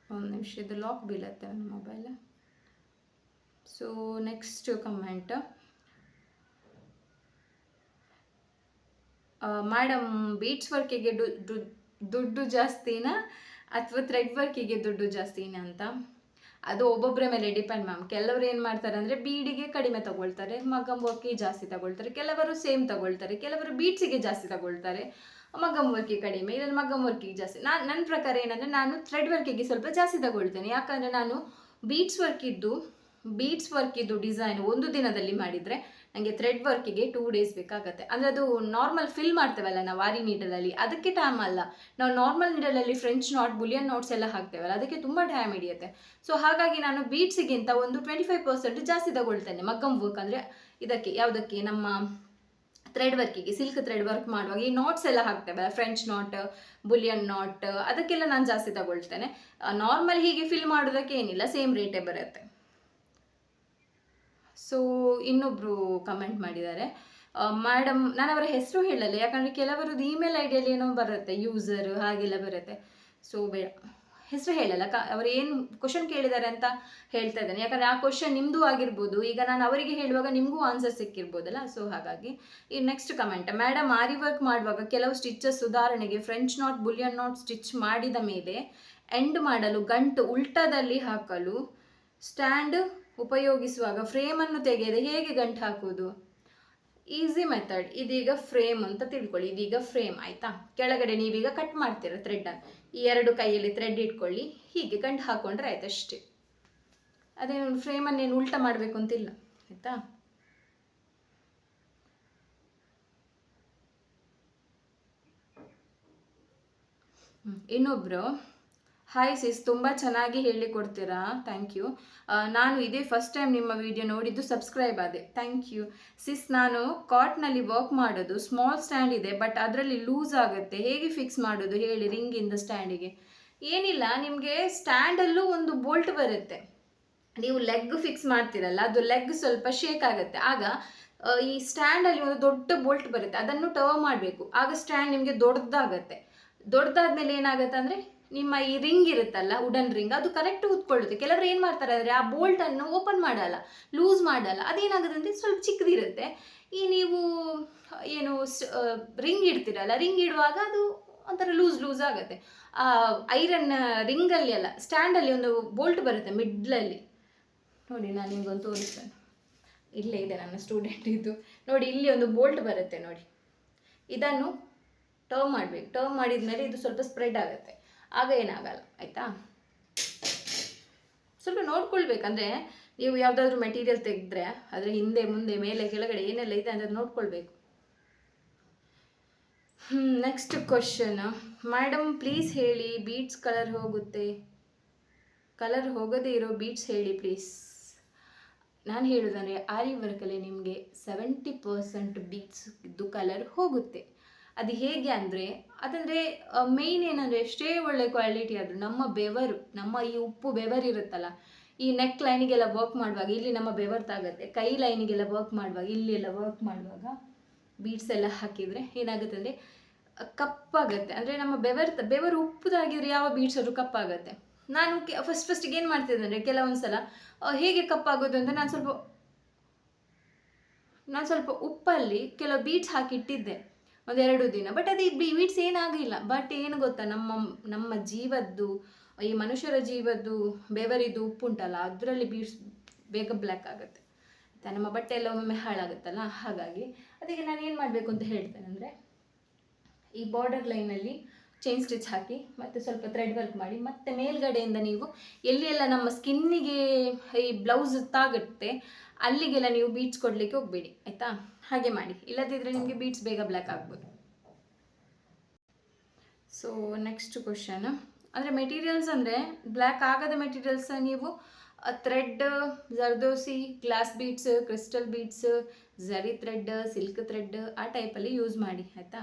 ಒಂದು ಇದು ಲಾಕ್ ಬೀಳತ್ತೆ ನನ್ನ mobile so next comment madam beads ವರ್ಕಿಗೆ ದುಡ್ಡು ಜಾಸ್ತಿನಾ ಅಥವಾ ಥ್ರೆಡ್ ವರ್ಕಿಗೆ ದುಡ್ಡು ಜಾಸ್ತಿನಾ ಅಂತ? ಅದು ಒಬ್ಬೊಬ್ಬರ ಮೇಲೆ ಡಿಪೆಂಡ್ ಮ್ಯಾಮ್ ಕೆಲವರು ಏನು ಮಾಡ್ತಾರೆ ಅಂದರೆ ಬೀಡಿಗೆ ಕಡಿಮೆ ತಗೊಳ್ತಾರೆ ಮಗಮ್ ವರ್ಕಿಗೆ ಜಾಸ್ತಿ ತಗೊಳ್ತಾರೆ, ಕೆಲವರು ಸೇಮ್ ತಗೊಳ್ತಾರೆ, ಕೆಲವರು ಬೀಟ್ಸಿಗೆ ಜಾಸ್ತಿ ತಗೊಳ್ತಾರೆ ಮಗಮ್ ವರ್ಕಿಗೆ ಕಡಿಮೆ, ಇಲ್ಲ ಮಗಮ್ ವರ್ಕಿಗೆ ಜಾಸ್ತಿ ನಾನು ನನ್ನ ಪ್ರಕಾರ ಏನಂದರೆ ನಾನು ಥ್ರೆಡ್ ವರ್ಕಿಗೆ ಸ್ವಲ್ಪ ಜಾಸ್ತಿ ತಗೊಳ್ತೇನೆ. ಯಾಕಂದರೆ ನಾನು ಬೀಟ್ಸ್ ವರ್ಕಿದ್ದು ಬೀಟ್ಸ್ ವರ್ಕಿದ್ದು ಡಿಸೈನ್ ಒಂದು ದಿನದಲ್ಲಿ ಮಾಡಿದರೆ ನನಗೆ ಥ್ರೆಡ್ ವರ್ಕಿಗೆ ಟೂ ಡೇಸ್ ಬೇಕಾಗತ್ತೆ. ಅಂದರೆ ಅದು ನಾರ್ಮಲ್ ಫಿಲ್ ಮಾಡ್ತೇವಲ್ಲ ನಾವು ಆರಿ ನೀಡಲಲ್ಲಿ ಅದಕ್ಕೆ ಟೈಮ್ ಅಲ್ಲ. ನಾವು ನಾರ್ಮಲ್ ನೀಡಲಲ್ಲಿ ಫ್ರೆಂಚ್ ನಾಟ್ ಬುಲಿಯನ್ ನೋಟ್ಸ್ ಎಲ್ಲ ಹಾಕ್ತೇವಲ್ಲ, ಅದಕ್ಕೆ ತುಂಬ ಟೈಮ್ ಹಿಡಿಯುತ್ತೆ. ಸೊ ಹಾಗಾಗಿ ನಾನು ಬೀಟ್ಸಿಗಿಂತ ಒಂದು ಟ್ವೆಂಟಿ ಫೈವ್ ಪರ್ಸೆಂಟ್ ಜಾಸ್ತಿ ತಗೊಳ್ತೇನೆ. ಮಗ್ಗಮ್ ವರ್ಕ್ ಅಂದರೆ ಇದಕ್ಕೆ, ಯಾವುದಕ್ಕೆ, ನಮ್ಮ ಥ್ರೆಡ್ ವರ್ಕಿಗೆ ಸಿಲ್ಕ್ ಥ್ರೆಡ್ ವರ್ಕ್ ಮಾಡುವಾಗ ಈ ನಾಟ್ಸ್ ಎಲ್ಲ ಹಾಕ್ತೇವಲ್ಲ ಫ್ರೆಂಚ್ ನಾಟ್ ಬುಲಿಯನ್ ನಾಟ್ ಅದಕ್ಕೆಲ್ಲ ನಾನು ಜಾಸ್ತಿ ತಗೊಳ್ತೇನೆ. ನಾರ್ಮಲ್ ಹೀಗೆ ಫಿಲ್ ಮಾಡೋದಕ್ಕೆ ಏನಿಲ್ಲ ಸೇಮ್ ರೇಟೇ ಬರುತ್ತೆ. ಸೊ ಇನ್ನೊಬ್ಬರು ಕಮೆಂಟ್ ಮಾಡಿದ್ದಾರೆ. ಮೇಡಮ್ ನಾನು ಅವರ ಹೆಸರು ಹೇಳಲ್ಲ, ಯಾಕಂದರೆ ಕೆಲವರು ಇಮೇಲ್ ಐ ಡಿಯಲ್ಲಿ ಏನೋ ಬರುತ್ತೆ ಯೂಸರ್ ಹಾಗೆಲ್ಲ ಬರುತ್ತೆ. ಸೊ ಬೇಡ. ಹೆಸರು ಹೇಳಲ್ಲ, ಕ, ಅವರು ಏನು ಕ್ವಶನ್ ಕೇಳಿದ್ದಾರೆ ಅಂತ ಹೇಳ್ತಾ ಇದ್ದೇನೆ. ಯಾಕಂದರೆ ಆ ಕ್ವಶನ್ ನಿಮ್ಮದು ಆಗಿರ್ಬೋದು, ಈಗ ನಾನು ಅವರಿಗೆ ಹೇಳುವಾಗ ನಿಮಗೂ ಆನ್ಸರ್ ಸಿಕ್ಕಿರ್ಬೋದಲ್ಲ ಸೊ ಹಾಗಾಗಿ ಈ next comment madam aari work ಮಾಡುವಾಗ ಕೆಲವು ಸ್ಟಿಚಸ್ ಉದಾಹರಣೆಗೆ French knot bullion knot stitch ಮಾಡಿದ ಮೇಲೆ ಎಂಡ್ ಮಾಡಲು ಗಂಟು ಉಲ್ಟದಲ್ಲಿ ಹಾಕಲು ಸ್ಟ್ಯಾಂಡ್ ಉಪಯೋಗಿಸುವಾಗ ಫ್ರೇಮನ್ನು ತೆಗೆಯದೆ ಹೇಗೆ ಗಂಟು ಹಾಕುವುದು? ಈಸಿ ಮೆಥಡ್ ಇದೀಗ ಫ್ರೇಮ್ ಅಂತ ತಿಳ್ಕೊಳ್ಳಿ. ಇದೀಗ ಫ್ರೇಮ್ ಆಯ್ತಾ? ಕೆಳಗಡೆ ನೀವೀಗ ಕಟ್ ಮಾಡ್ತೀರ ಥ್ರೆಡ್ಡನ್ನು ಈ ಎರಡು ಕೈಯಲ್ಲಿ ಥ್ರೆಡ್ ಇಟ್ಕೊಳ್ಳಿ. ಹೀಗೆ ಗಂಟು ಹಾಕೊಂಡ್ರೆ ಆಯ್ತು ಅಷ್ಟೇ. ಅದೇನು ಫ್ರೇಮನ್ನೇನು ಉಲ್ಟ ಮಾಡಬೇಕು ಅಂತಿಲ್ಲ. ಆಯ್ತಾ? ಹ್ಮ್. ಹಾಯ್ ಸಿಸ್ ತುಂಬ ಚೆನ್ನಾಗಿ ಹೇಳಿಕೊಡ್ತೀರಾ ಥ್ಯಾಂಕ್ ಯು ನಾನು ಇದೇ ಫಸ್ಟ್ ಟೈಮ್ ನಿಮ್ಮ ವಿಡಿಯೋ ನೋಡಿದ್ದು ಸಬ್ಸ್ಕ್ರೈಬ್ ಆದೆ. ಥ್ಯಾಂಕ್ ಯು ಸಿಸ್ ನಾನು ಕಾಟ್ನಲ್ಲಿ ವರ್ಕ್ ಮಾಡೋದು ಸ್ಮಾಲ್ ಸ್ಟ್ಯಾಂಡ್ ಇದೆ ಬಟ್ ಅದರಲ್ಲಿ ಲೂಸ್ ಆಗುತ್ತೆ. ಹೇಗೆ ಫಿಕ್ಸ್ ಮಾಡೋದು ಹೇಳಿ ರಿಂಗಿಂದ ಸ್ಟ್ಯಾಂಡಿಗೆ ಏನಿಲ್ಲ, ನಿಮಗೆ ಸ್ಟ್ಯಾಂಡಲ್ಲೂ ಒಂದು ಬೋಲ್ಟ್ ಬರುತ್ತೆ. ನೀವು ಲೆಗ್ ಫಿಕ್ಸ್ ಮಾಡ್ತೀರಲ್ಲ, ಅದು ಲೆಗ್ ಸ್ವಲ್ಪ ಶೇಕ್ ಆಗುತ್ತೆ. ಆಗ ಈ ಸ್ಟ್ಯಾಂಡಲ್ಲಿ ಒಂದು ದೊಡ್ಡ ಬೋಲ್ಟ್ ಬರುತ್ತೆ. ಅದನ್ನು ಟರ್ನ್ ಮಾಡಬೇಕು. ಆಗ ಸ್ಟ್ಯಾಂಡ್ ನಿಮಗೆ ದೊಡ್ಡದಾಗತ್ತೆ ದೊಡ್ಡದಾದ್ಮೇಲೆ ಏನಾಗುತ್ತೆ ಅಂದರೆ ನಿಮ್ಮ ಈ ರಿಂಗ್ ಇರುತ್ತಲ್ಲ ವುಡನ್ ರಿಂಗ್ ಅದು ಕರೆಕ್ಟ್ ಕೂತ್ಕೊಳ್ಳುತ್ತೆ ಕೆಲವರು ಏನು ಮಾಡ್ತಾರೆ ಅಂದರೆ ಆ ಬೋಲ್ಟನ್ನು ಓಪನ್ ಮಾಡಲ್ಲ ಲೂಸ್ ಮಾಡಲ್ಲ, ಅದೇನಾಗುತ್ತೆ ಸ್ವಲ್ಪ ಚಿಕ್ಕದಿರುತ್ತೆ. ಈ ನೀವು, ಏನು ರಿಂಗ್ ಇಡ್ತೀರಲ್ಲ ರಿಂಗ್ ಇಡುವಾಗ ಅದು ಒಂಥರ ಲೂಸ್ ಲೂಸ್ ಆಗುತ್ತೆ. ಆ ಐರನ್ ರಿಂಗಲ್ಲಿ ಅಲ್ಲ ಸ್ಟ್ಯಾಂಡಲ್ಲಿ ಒಂದು ಬೋಲ್ಟ್ ಬರುತ್ತೆ ಮಿಡ್ಲಲ್ಲಿ ನೋಡಿ, ನಾನು ನಿಮ್ಗೊಂದು ತೋರಿಸ್ತೇನೆ. ಇಲ್ಲೇ ಇದೆ ನನ್ನ ಸ್ಟೂಡೆಂಟ್ ಇದು. ನೋಡಿ, ಇಲ್ಲಿ ಒಂದು ಬೋಲ್ಟ್ ಬರುತ್ತೆ ನೋಡಿ. ಇದನ್ನು ಟರ್ನ್ ಮಾಡಬೇಕು. ಟರ್ನ್ ಮಾಡಿದ ಮೇಲೆ ಇದು ಸ್ವಲ್ಪ ಸ್ಪ್ರೆಡ್ ಆಗುತ್ತೆ. ಆಗ ಏನಾಗಲ್ಲ, ಆಯಿತಾ? ಸ್ವಲ್ಪ ನೋಡ್ಕೊಳ್ಬೇಕಂದ್ರೆ ನೀವು ಯಾವುದಾದ್ರೂ ಮೆಟೀರಿಯಲ್ ತೆಗೆದ್ರೆ ಅದರ ಹಿಂದೆ ಮುಂದೆ ಮೇಲೆ ಕೆಳಗಡೆ ಏನೆಲ್ಲ ಇದೆ ಅಂತ ನೋಡ್ಕೊಳ್ಬೇಕು. ನೆಕ್ಸ್ಟ್ ಕ್ವಶನ್ ಮೇಡಮ್ ಪ್ಲೀಸ್ ಹೇಳಿ ಬೀಟ್ಸ್ ಕಲರ್ ಹೋಗುತ್ತೆ. ಕಲರ್ ಹೋಗದೇ ಇರೋ ಬೀಟ್ಸ್ ಹೇಳಿ ಪ್ಲೀಸ್ ನಾನು ಹೇಳೋದಂದರೆ ಆರಿ ವರ್ಕಲ್ಲಿ ನಿಮಗೆ ಸೆವೆಂಟಿ ಪರ್ಸೆಂಟ್ ಬೀಟ್ಸ್ ಇದ್ದು ಕಲರ್ ಹೋಗುತ್ತೆ. ಅದು ಹೇಗೆ ಅಂದರೆ, ಅದಂದರೆ ಮೇಯ್ನ್ ಏನಂದರೆ ಎಷ್ಟೇ ಒಳ್ಳೆ ಕ್ವಾಲಿಟಿ ಆದರೂ ನಮ್ಮ ಬೆವರು, ನಮ್ಮ ಈ ಉಪ್ಪು ಬೆವರು ಇರುತ್ತಲ್ಲ, ಈ ನೆಕ್ ಲೈನಿಗೆಲ್ಲ ವರ್ಕ್ ಮಾಡುವಾಗ ಇಲ್ಲಿ ನಮ್ಮ ಬೆವರ್ತಾಗುತ್ತೆ ಕೈ ಲೈನಿಗೆಲ್ಲ ವರ್ಕ್ ಮಾಡುವಾಗ, ಇಲ್ಲಿ ಎಲ್ಲ ವರ್ಕ್ ಮಾಡುವಾಗ ಬೀಡ್ಸ್ ಎಲ್ಲ ಹಾಕಿದರೆ ಏನಾಗುತ್ತೆ ಅಂದರೆ ಕಪ್ಪಾಗತ್ತೆ. ಅಂದರೆ ನಮ್ಮ ಬೆವರ್ ಬೆವರು ಉಪ್ಪುದಾಗಿದ್ರೆ ಯಾವ ಬೀಡ್ಸ್ ಆದರೂ ಕಪ್ಪಾಗತ್ತೆ. ನಾನು ಫಸ್ಟ್ ಫಸ್ಟಿಗೆ ಏನು ಮಾಡ್ತಿದ್ದೆ ಅಂದರೆ ಕೆಲವೊಂದು ಸಲ ಹೇಗೆ ಕಪ್ಪಾಗೋದು ಅಂತ ನಾನು ಸ್ವಲ್ಪ ನಾನು ಸ್ವಲ್ಪ ಉಪ್ಪಲ್ಲಿ ಕೆಲವು ಬೀಟ್ಸ್ ಹಾಕಿಟ್ಟಿದ್ದೆ. ಒಂದೆರಡು ದಿನ. ಬಟ್ ಅದು ಈ ಬೀಟ್ಸ್ ಏನಾಗಿಲ್ಲ ಬಟ್ ಏನು ಗೊತ್ತಾ, ನಮ್ಮ ನಮ್ಮ ಜೀವದ್ದು, ಈ ಮನುಷ್ಯರ ಜೀವದ್ದು, ಬೆವರಿದ್ದು ಉಪ್ಪುಂಟಲ್ಲ, ಅದರಲ್ಲಿ ಬೀಟ್ಸ್ ಬೇಗ ಬ್ಲ್ಯಾಕ್ ಆಗುತ್ತೆ. ಆಯ್ತಾ? ನಮ್ಮ ಬಟ್ಟೆ ಎಲ್ಲ ಒಮ್ಮೆ ಹಾಳಾಗುತ್ತಲ್ಲ? ಹಾಗಾಗಿ ಅದಕ್ಕೆ ನಾನು ಏನು ಮಾಡಬೇಕು ಅಂತ ಹೇಳ್ತೇನೆ ಅಂದರೆ, ಈ ಬಾರ್ಡರ್ ಲೈನಲ್ಲಿ ಚೈನ್ ಸ್ಟಿಚ್ ಹಾಕಿ, ಮತ್ತು ಸ್ವಲ್ಪ ಥ್ರೆಡ್ ವರ್ಕ್ ಮಾಡಿ, ಮತ್ತು ಮೇಲ್ಗಡೆಯಿಂದ ನೀವು ಎಲ್ಲಿ ಎಲ್ಲ ನಮ್ಮ ಸ್ಕಿನ್ನಿಗೆ ಈ ಬ್ಲೌಸ್ ತಾಗುತ್ತೆ, ಅಲ್ಲಿಗೆಲ್ಲ ನೀವು ಬೀಟ್ಸ್ ಕೊಡಲಿಕ್ಕೆ ಹೋಗಬೇಡಿ. ಆಯಿತಾ? ಹಾಗೆ ಮಾಡಿ. ಇಲ್ಲದಿದ್ದರೆ ನಿಮಗೆ ಬೀಟ್ಸ್ ಬೇಗ ಬ್ಲ್ಯಾಕ್ ಆಗ್ಬೋದು. ಸೊ ನೆಕ್ಸ್ಟ್ ಕ್ವಶನ್ ಅಂದರೆ ಮೆಟೀರಿಯಲ್ಸ್ ಅಂದರೆ ಬ್ಲ್ಯಾಕ್ ಆಗದ ಮೆಟೀರಿಯಲ್ಸ್ ನೀವು thread zardozi glass beads crystal beads zari thread silk thread ಆ ಟೈಪಲ್ಲಿ ಯೂಸ್ ಮಾಡಿ, ಆಯಿತಾ?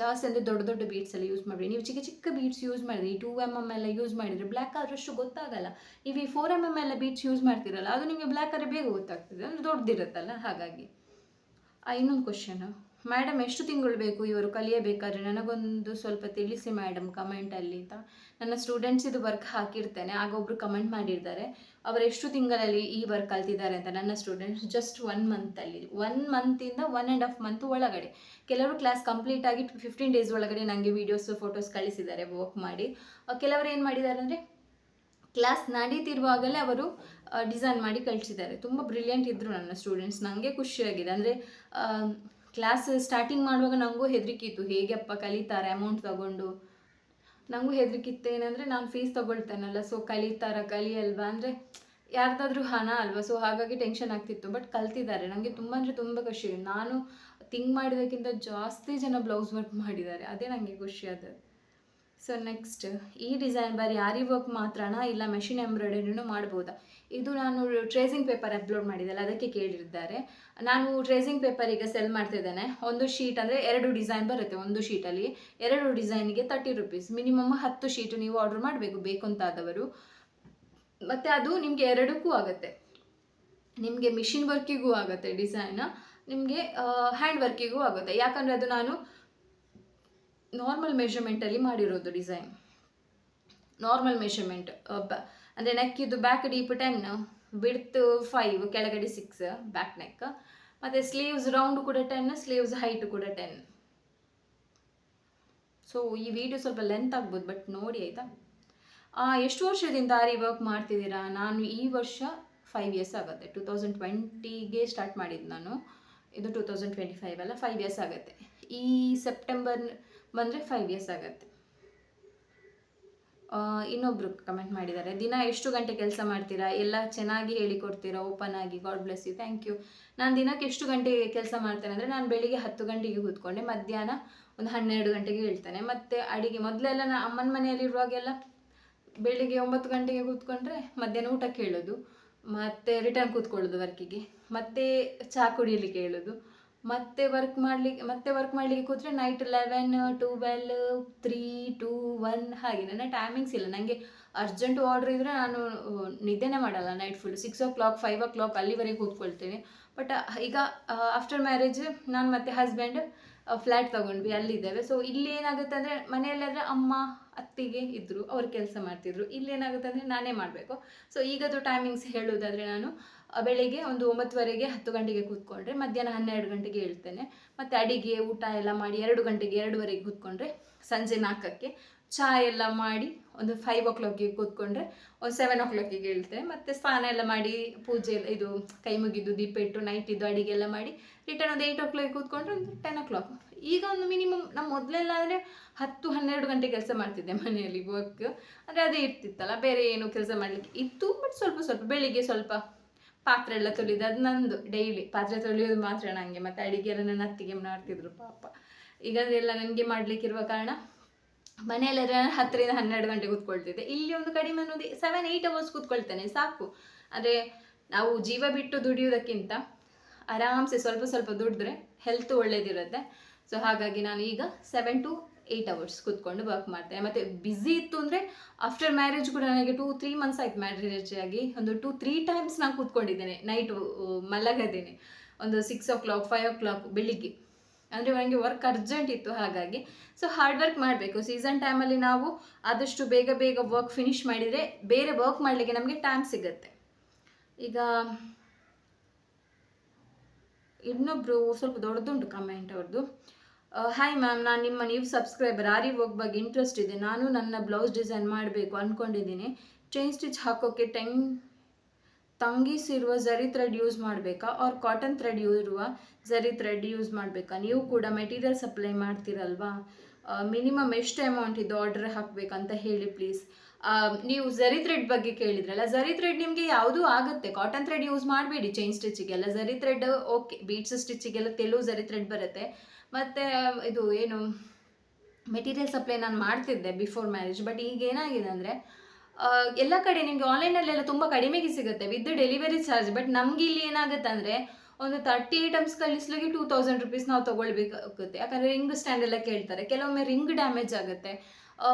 ಜಾಸ್ತಿ ಅಂದರೆ ದೊಡ್ಡ ದೊಡ್ಡ ಬೀಟ್ಸ್ ಎಲ್ಲ ಯೂಸ್ ಮಾಡಿ ನೀವು ಚಿಕ್ಕ ಚಿಕ್ಕ ಬೀಟ್ಸ್ ಯೂಸ್ ಮಾಡಿದ್ರಿ ಟೂ ಎಂ ಎಂ ಎಲ್ಲ ಯೂಸ್ ಮಾಡಿದರೆ ಬ್ಲ್ಯಾಕ್ ಆದಷ್ಟು ಗೊತ್ತಾಗಲ್ಲ. ನೀವು ಈ ಫೋರ್ ಎಂ ಎಂ ಎಲ್ಲ ಬೀಟ್ಸ್ ಯೂಸ್ ಮಾಡ್ತೀರಲ್ಲ, ಅದು ನಿಮಗೆ ಬ್ಲ್ಯಾಕ್ ಆದರೆ ಬೇಗ ಗೊತ್ತಾಗ್ತದೆ. ಅಂದರೆ ದೊಡ್ಡದಿರುತ್ತಲ್ಲ, ಹಾಗಾಗಿ. ಇನ್ನೊಂದು ಕ್ವಶನ್ ಮೇಡಮ್ ಎಷ್ಟು ತಿಂಗಳು ಬೇಕು? ಇವರು ಕಲಿಯಬೇಕಾದ್ರೆ ನನಗೊಂದು ಸ್ವಲ್ಪ ತಿಳಿಸಿ ಮೇಡಮ್ ಕಮೆಂಟಲ್ಲಿ ಅಂತ. ನನ್ನ ಸ್ಟೂಡೆಂಟ್ಸ್ ಇದು ವರ್ಕ್ ಹಾಕಿರ್ತೇನೆ. ಆಗ ಒಬ್ರು ಕಮೆಂಟ್ ಮಾಡಿದ್ದಾರೆ ಅವರು ಎಷ್ಟು ತಿಂಗಳಲ್ಲಿ ಈ ವರ್ಕ್ ಕಲ್ತಿದ್ದಾರೆ ಅಂತ ನನ್ನ ಸ್ಟೂಡೆಂಟ್ಸ್ ಜಸ್ಟ್ ಒನ್ ಮಂತಲ್ಲಿ ಒನ್ ಮಂತಿಂದ ಒನ್ ಆ್ಯಂಡ್ ಹಾಫ್ ಮಂತ್ ಒಳಗಡೆ. ಕೆಲವರು ಕ್ಲಾಸ್ ಕಂಪ್ಲೀಟ್ ಆಗಿ ಫಿಫ್ಟೀನ್ ಡೇಸ್ ಒಳಗಡೆ ನನಗೆ ವೀಡಿಯೋಸ್ ಫೋಟೋಸ್ ಕಳಿಸಿದ್ದಾರೆ. ವರ್ಕ್ ಮಾಡಿ. ಕೆಲವರು ಏನು ಮಾಡಿದ್ದಾರೆ ಅಂದರೆ ಕ್ಲಾಸ್ ನಡೀತಿರುವಾಗಲೇ ಅವರು ಡಿಸೈನ್ ಮಾಡಿ ಕಳಿಸಿದ್ದಾರೆ. ತುಂಬ ಬ್ರಿಲಿಯಂಟ್ ಇದ್ದರು ನನ್ನ ಸ್ಟೂಡೆಂಟ್ಸ್ ನನಗೆ ಖುಷಿಯಾಗಿದೆ. ಅಂದರೆ ಕ್ಲಾಸ್ ಸ್ಟಾರ್ಟಿಂಗ್ ಮಾಡುವಾಗ ನನಗೂ ಹೆದರಿಕೆ ಇತ್ತು. ಹೇಗೆಪ್ಪ ಕಲಿತಾರೆ ಅಮೌಂಟ್ ತಗೊಂಡು. ನನಗೂ ಹೆದರಿಕೆ ಇತ್ತು. ಏನಂದರೆ, ನಾನು ಫೀಸ್ ತೊಗೊಳ್ತೇನಲ್ಲ. ಸೊ ಕಲಿತಾರ, ಕಲಿಯಲ್ವಾ? ಅಂದರೆ, ಯಾರ್ದಾದ್ರೂ ಹಣ ಅಲ್ವಾ? ಸೊ ಹಾಗಾಗಿ ಟೆನ್ಷನ್ ಆಗ್ತಿತ್ತು. ಬಟ್ ಕಲ್ತಿದ್ದಾರೆ. ನನಗೆ ತುಂಬ ಅಂದರೆ ತುಂಬ ಖುಷಿ. ನಾನು ಥಿಂಕ್ ಮಾಡಿದಕ್ಕಿಂತ ಜಾಸ್ತಿ ಜನ ಬ್ಲೌಸ್ ವರ್ಕ್ ಮಾಡಿದ್ದಾರೆ. ಅದೇ ನನಗೆ ಖುಷಿ ಅದು ಸೊ ನೆಕ್ಸ್ಟ್ ಈ ಡಿಸೈನ್ ಬರೀ ಆರಿ ವರ್ಕ್ ಮಾತ್ರನಾ ಇಲ್ಲ ಮೆಷಿನ್ ಎಂಬ್ರಾಯ್ಡರಿನೂ ಮಾಡ್ಬೋದಾ? ಇದು ನಾನು ಟ್ರೇಸಿಂಗ್ ಪೇಪರ್ ಅಪ್ಲೋಡ್ ಮಾಡಿದ್ದಲ್ಲ, ಅದಕ್ಕೆ ಕೇಳಿದ್ದಾರೆ. ನಾನು ಟ್ರೇಸಿಂಗ್ ಪೇಪರ್ ಈಗ ಸೆಲ್ ಮಾಡ್ತಿದ್ದೇನೆ ಒಂದು ಶೀಟ್ ಅಂದರೆ ಎರಡು ಡಿಸೈನ್ ಬರುತ್ತೆ ಒಂದು ಶೀಟಲ್ಲಿ ಎರಡು ಡಿಸೈನ್ಗೆ ತರ್ಟಿ ರುಪೀಸ್ ಮಿನಿಮಮ್ ಹತ್ತು ಶೀಟ್ ನೀವು ಆರ್ಡರ್ ಮಾಡಬೇಕು ಬೇಕು ಅಂತಾದವರು ಮತ್ತು ಅದು ನಿಮಗೆ ಎರಡಕ್ಕೂ ಆಗುತ್ತೆ. ನಿಮಗೆ ಮಿಷಿನ್ ವರ್ಕಿಗೂ ಆಗುತ್ತೆ ಡಿಸೈನ್ ನಿಮಗೆ ಹ್ಯಾಂಡ್ ವರ್ಕಿಗೂ ಆಗುತ್ತೆ. ಯಾಕಂದರೆ ಅದು ನಾನು ನಾರ್ಮಲ್ ಮೆಷರ್ಮೆಂಟಲ್ಲಿ ಮಾಡಿರೋದು ಡಿಸೈನ್ ನಾರ್ಮಲ್ ಮೆಷರ್ಮೆಂಟ್ ಅಂದರೆ ನೆಕ್ಕಿದ್ದು back deep ten width five ಕೆಳಗಡೆ ಸಿಕ್ಸ್ ಬ್ಯಾಕ್ ನೆಕ್ ಮತ್ತು ಸ್ಲೀವ್ಸ್ ರೌಂಡ್ ಕೂಡ ಟೆನ್ ಸ್ಲೀವ್ಸ್ ಹೈಟ್ ಕೂಡ ಟೆನ್ ಸೊ ಈ ವಿಡಿಯೋ ಸ್ವಲ್ಪ ಲೆಂತ್ ಆಗ್ಬೋದು ಬಟ್ ನೋಡಿ ಆಯಿತಾ? ಎಷ್ಟು ವರ್ಷದಿಂದ ಆರಿ ವರ್ಕ್ ಮಾಡ್ತಿದ್ದೀರಾ? ನಾನು ಈ ವರ್ಷ ಫೈವ್ ಇಯರ್ಸ್ ಆಗುತ್ತೆ. ಟೂ ತೌಸಂಡ್ ಟ್ವೆಂಟಿಗೆ ಸ್ಟಾರ್ಟ್ ಮಾಡಿದ್ದು ನಾನು. ಇದು ಟೂ ತೌಸಂಡ್ ಟ್ವೆಂಟಿ ಫೈವ್ ಅಲ್ಲ ಫೈವ್ ಇಯರ್ಸ್ ಆಗುತ್ತೆ. ಈ ಸೆಪ್ಟೆಂಬರ್ ಬಂದರೆ ಫೈವ್ ಇಯರ್ಸ್ ಆಗುತ್ತೆ. ಇನ್ನೊಬ್ಬರು ಕಮೆಂಟ್ ಮಾಡಿದ್ದಾರೆ, ದಿನ ಎಷ್ಟು ಗಂಟೆ ಕೆಲಸ ಮಾಡ್ತೀರಾ? ಎಲ್ಲ ಚೆನ್ನಾಗಿ ಹೇಳಿಕೊಡ್ತೀರಾ? ಓಪನ್ ಆಗಿ God bless you thank you ನಾನು ದಿನಕ್ಕೆ ಎಷ್ಟು ಗಂಟೆಗೆ ಕೆಲಸ ಮಾಡ್ತೇನೆ ಅಂದರೆ, ನಾನು ಬೆಳಿಗ್ಗೆ ಹತ್ತು ಗಂಟೆಗೆ ಕೂತ್ಕೊಂಡೆ, ಮಧ್ಯಾಹ್ನ ಒಂದು ಹನ್ನೆರಡು ಗಂಟೆಗೆ ಹೇಳ್ತೇನೆ. ಮತ್ತು ಅಡಿಗೆ, ಮೊದಲೆಲ್ಲ ನಾನು ಅಮ್ಮನ ಮನೆಯಲ್ಲಿರುವಾಗೆಲ್ಲ ಬೆಳಿಗ್ಗೆ ಒಂಬತ್ತು ಗಂಟೆಗೆ ಕೂತ್ಕೊಂಡ್ರೆ ಮಧ್ಯಾಹ್ನ ಊಟಕ್ಕೆ ಹೇಳೋದು ಮತ್ತು ರಿಟರ್ನ್ ಕೂತ್ಕೊಳ್ಳೋದು ವರ್ಕಿಗೆ ಮತ್ತೆ ಚಹಾ ಕುಡಿಯಲಿಕ್ಕೆ ಹೇಳೋದು. ಮತ್ತೆ ವರ್ಕ್ ಮಾಡ್ಲಿಕ್ಕೆ ಮತ್ತೆ ವರ್ಕ್ ಮಾಡಲಿಕ್ಕೆ ಕೂತ್ರೆ night eleven twelve three two one ಹಾಗೆ. ನನ್ನ ಟೈಮಿಂಗ್ಸ್ ಇಲ್ಲ. ನನಗೆ ಅರ್ಜೆಂಟ್ ಆರ್ಡ್ರ್ ಇದ್ದರೆ ನಾನು ನಿದ್ದೆನೆ ಮಾಡಲ್ಲ night full six o'clock five o'clock ಅಲ್ಲಿವರೆಗೆ ಕೂತ್ಕೊಳ್ತೇನೆ. ಬಟ್ ಈಗ ಆಫ್ಟರ್ ಮ್ಯಾರೇಜ್ ನಾನು ಮತ್ತೆ ಹಸ್ಬೆಂಡ್ ಫ್ಲ್ಯಾಟ್ ತಗೊಂಡ್ವಿ. ಅಲ್ಲಿದ್ದೇವೆ. ಸೊ ಇಲ್ಲಿ ಏನಾಗುತ್ತೆ ಅಂದರೆ ಮನೆಯಲ್ಲಾದರೆ ಅಮ್ಮ, ಅತ್ತಿಗೆ ಇದ್ದರು ಅವ್ರು ಕೆಲಸ ಮಾಡ್ತಿದ್ರು. ಇಲ್ಲಿ ಏನಾಗುತ್ತೆ ಅಂದರೆ ನಾನೇ ಮಾಡಬೇಕು. ಸೊ ಈಗದು ಟೈಮಿಂಗ್ಸ್ ಹೇಳುವುದಾದರೆ ನಾನು ಬೆಳಿಗ್ಗೆ ಒಂದು ಒಂಬತ್ತುವರೆಗೆ ಹತ್ತು ಗಂಟೆಗೆ ಕೂತ್ಕೊಂಡ್ರೆ ಮಧ್ಯಾಹ್ನ ಹನ್ನೆರಡು ಗಂಟೆಗೆ ಹೇಳ್ತೇನೆ. ಮತ್ತು ಅಡಿಗೆ, ಊಟ ಎಲ್ಲ ಮಾಡಿ ಎರಡು ಗಂಟೆಗೆ ಎರಡುವರೆಗೆ ಕೂತ್ಕೊಂಡ್ರೆ ಸಂಜೆ ನಾಲ್ಕಕ್ಕೆ ಚಹಾ ಎಲ್ಲ ಮಾಡಿ ಒಂದು ಫೈವ್ ಓ ಕ್ಲಾಕಿಗೆ ಕೂತ್ಕೊಂಡ್ರೆ ಒಂದು ಸೆವೆನ್ ಓ ಕ್ಲಾಕಿಗೆ ಹೇಳ್ತೇನೆ. ಮತ್ತು ಸ್ನಾನ ಎಲ್ಲ ಮಾಡಿ, ಪೂಜೆ ಎಲ್ಲ ಇದು ಕೈ ಮುಗಿದು ದೀಪ ಇಟ್ಟು ನೈಟ್ ಇದ್ದು ಅಡಿಗೆ ಎಲ್ಲ ಮಾಡಿ ರಿಟರ್ನ್ ಒಂದು ಏಯ್ಟ್ ಓ ಕ್ಲಾಕ್ ಕೂತ್ಕೊಂಡ್ರೆ ಒಂದು ಟೆನ್ ಓ ಕ್ಲಾಕ್ ಈಗ ಒಂದು ಮಿನಿಮಮ್ ನಮ್ಮ ಮೊದಲೆಲ್ಲ ಅಂದರೆ ಹತ್ತು ಹನ್ನೆರಡು ಗಂಟೆ ಕೆಲಸ ಮಾಡ್ತಿದ್ದೆ ಮನೆಯಲ್ಲಿ ವರ್ಕ್ ಅಂದರೆ ಅದೇ ಇರ್ತಿತ್ತಲ್ಲ, ಬೇರೆ ಏನು ಕೆಲಸ ಮಾಡಲಿಕ್ಕೆ ಇತ್ತು ಬಟ್ ಸ್ವಲ್ಪ ಸ್ವಲ್ಪ ಬೆಳಿಗ್ಗೆ ಸ್ವಲ್ಪ ಪಾತ್ರೆ ಎಲ್ಲ ತೊಳಿದು ಅದು ನಂದು ಡೈಲಿ ಪಾತ್ರೆ ತೊಳೆಯೋದು ಮಾತ್ರ ನನಗೆ ಮತ್ತು ಅಡಿಗೆ ಎಲ್ಲ ನನ್ನ ಅತ್ತಿಗೆ ಮಾಡ್ತಿದ್ರು ಪಾಪ. ಈಗ ಅದೆಲ್ಲ ನನಗೆ ಮಾಡಲಿಕ್ಕಿರುವ ಕಾರಣ ಮನೆಯಲ್ಲಾದ್ರೆ ನಾನು ಹತ್ತರಿಂದ ಹನ್ನೆರಡು ಗಂಟೆ ಕೂತ್ಕೊಳ್ತಿದ್ದೆ. ಇಲ್ಲಿ ಒಂದು ಕಡಿಮೆ ಅನ್ನೋದು ಸೆವೆನ್ ಏಯ್ಟ್ ಅವರ್ಸ್ ಕೂತ್ಕೊಳ್ತೇನೆ. ಸಾಕು. ಅಂದರೆ ನಾವು ಜೀವ ಬಿಟ್ಟು ದುಡಿಯೋದಕ್ಕಿಂತ ಆರಾಮ್ಸೆ ಸ್ವಲ್ಪ ಸ್ವಲ್ಪ ದುಡಿದ್ರೆ ಹೆಲ್ತ್ ಒಳ್ಳೇದಿರುತ್ತೆ. ಸೊ ಹಾಗಾಗಿ ನಾನು ಈಗ ಸೆವೆನ್ ಟು ಏಯ್ಟ್ ಅವರ್ಸ್ ಕೂತ್ಕೊಂಡು ವರ್ಕ್ ಮಾಡ್ತೇನೆ ಮತ್ತು ಬ್ಯುಸಿ ಇತ್ತು ಅಂದರೆ ಆಫ್ಟರ್ ಮ್ಯಾರೇಜ್ ಕೂಡ ನನಗೆ ಟೂ ತ್ರೀ ಮಂತ್ಸ್ ಆಯ್ತು ಮ್ಯಾರೇಜ್ ಆಗಿ. ಒಂದು ಟೂ ತ್ರೀ ಟೈಮ್ಸ್ ನಾನು ಕೂತ್ಕೊಂಡಿದ್ದೇನೆ ನೈಟ್ ಮಲಗದೇನೆ. ಒಂದು six o'clock five o'clock ಬೆಳಿಗ್ಗೆ. ಅಂದರೆ ನನಗೆ ವರ್ಕ್ ಅರ್ಜೆಂಟ್ ಇತ್ತು ಹಾಗಾಗಿ. ಸೊ ಹಾರ್ಡ್ ವರ್ಕ್ ಮಾಡಬೇಕು. ಸೀಸನ್ ಟೈಮಲ್ಲಿ ನಾವು ಆದಷ್ಟು ಬೇಗ ಬೇಗ ವರ್ಕ್ ಫಿನಿಶ್ ಮಾಡಿದರೆ ಬೇರೆ ವರ್ಕ್ ಮಾಡಲಿಕ್ಕೆ ನಮಗೆ ಟೈಮ್ ಸಿಗುತ್ತೆ. ಈಗ ಇನ್ನೊಬ್ಬರು ಸ್ವಲ್ಪ ದೊಡ್ಡದುಂಟು ಕಮೆಂಟ್ ಅವ್ರದ್ದು ಹಾಯ್ ಮ್ಯಾಮ್ ನಾನು ನಿಮ್ಮ ನೀವು ಸಬ್ಸ್ಕ್ರೈಬರ್ ಆರಿ ವರ್ಕ್ ಬಗ್ಗೆ ಇಂಟ್ರೆಸ್ಟ್ ಇದೆ. ನಾನು ನನ್ನ ಬ್ಲೌಸ್ ಡಿಸೈನ್ ಮಾಡಬೇಕು ಅಂದ್ಕೊಂಡಿದ್ದೀನಿ ಚೈನ್ ಸ್ಟಿಚ್ ಹಾಕೋಕ್ಕೆ ಟೆಂಗ್ ತಂಗಿಸಿರುವ ಝರಿ ಥ್ರೆಡ್ ಯೂಸ್ ಮಾಡಬೇಕಾ? ಆರ್ ಕಾಟನ್ ಥ್ರೆಡ್ ಇರುವ ಝರಿ ಥ್ರೆಡ್ ಯೂಸ್ ಮಾಡಬೇಕಾ? ನೀವು ಕೂಡ ಮೆಟೀರಿಯಲ್ ಸಪ್ಲೈ ಮಾಡ್ತೀರಲ್ವಾ? ಮಿನಿಮಮ್ ಎಷ್ಟು ಅಮೌಂಟ್ ಇದು ಆರ್ಡರ್ ಹಾಕಬೇಕಂತ ಹೇಳಿ ಪ್ಲೀಸ್ ನೀವು ಝರಿ ಥ್ರೆಡ್ ಬಗ್ಗೆ ಕೇಳಿದ್ರಲ್ಲ ಝರಿ ಥ್ರೆಡ್ ನಿಮಗೆ ಯಾವುದೂ ಆಗುತ್ತೆ? ಕಾಟನ್ ಥ್ರೆಡ್ ಯೂಸ್ ಮಾಡಬೇಡಿ ಚೈನ್ ಸ್ಟಿಚಿಗೆಲ್ಲ ಝರಿ ಥ್ರೆಡ್ ಓಕೆ ಬೀಟ್ಸ್ ಸ್ಟಿಚಿಗೆಲ್ಲ ತೆಲುಗು ಝರಿ ಥ್ರೆಡ್ ಬರುತ್ತೆ. ಮತ್ತು ಇದು ಏನು ಮೆಟೀರಿಯಲ್ ಸಪ್ಲೈ ನಾನು ಮಾಡ್ತಿದ್ದೆ ಬಿಫೋರ್ ಮ್ಯಾರೇಜ್ ಬಟ್ ಈಗ ಏನಾಗಿದೆ ಅಂದರೆ ಎಲ್ಲ ಕಡೆ ನಿಮಗೆ ಆನ್ಲೈನಲ್ಲೆಲ್ಲ ತುಂಬ ಕಡಿಮೆಗೆ ಸಿಗುತ್ತೆ ವಿತ್ ಡೆಲಿವರಿ ಚಾರ್ಜ್ ಬಟ್ ನಮ್ಗೆ ಇಲ್ಲಿ ಏನಾಗುತ್ತೆ ಅಂದರೆ, ಒಂದು ತರ್ಟಿ ಐಟಮ್ಸ್ ಕಳಿಸ್ಲಿಕ್ಕೆ ಟೂ ತೌಸಂಡ್ ರುಪೀಸ್ ನಾವು ತೊಗೊಳ್ಬೇಕಾಗುತ್ತೆ. ಯಾಕಂದರೆ ರಿಂಗ್ ಸ್ಟ್ಯಾಂಡ್ ಎಲ್ಲ ಕೇಳ್ತಾರೆ, ಕೆಲವೊಮ್ಮೆ ರಿಂಗ್ ಡ್ಯಾಮೇಜ್ ಆಗುತ್ತೆ.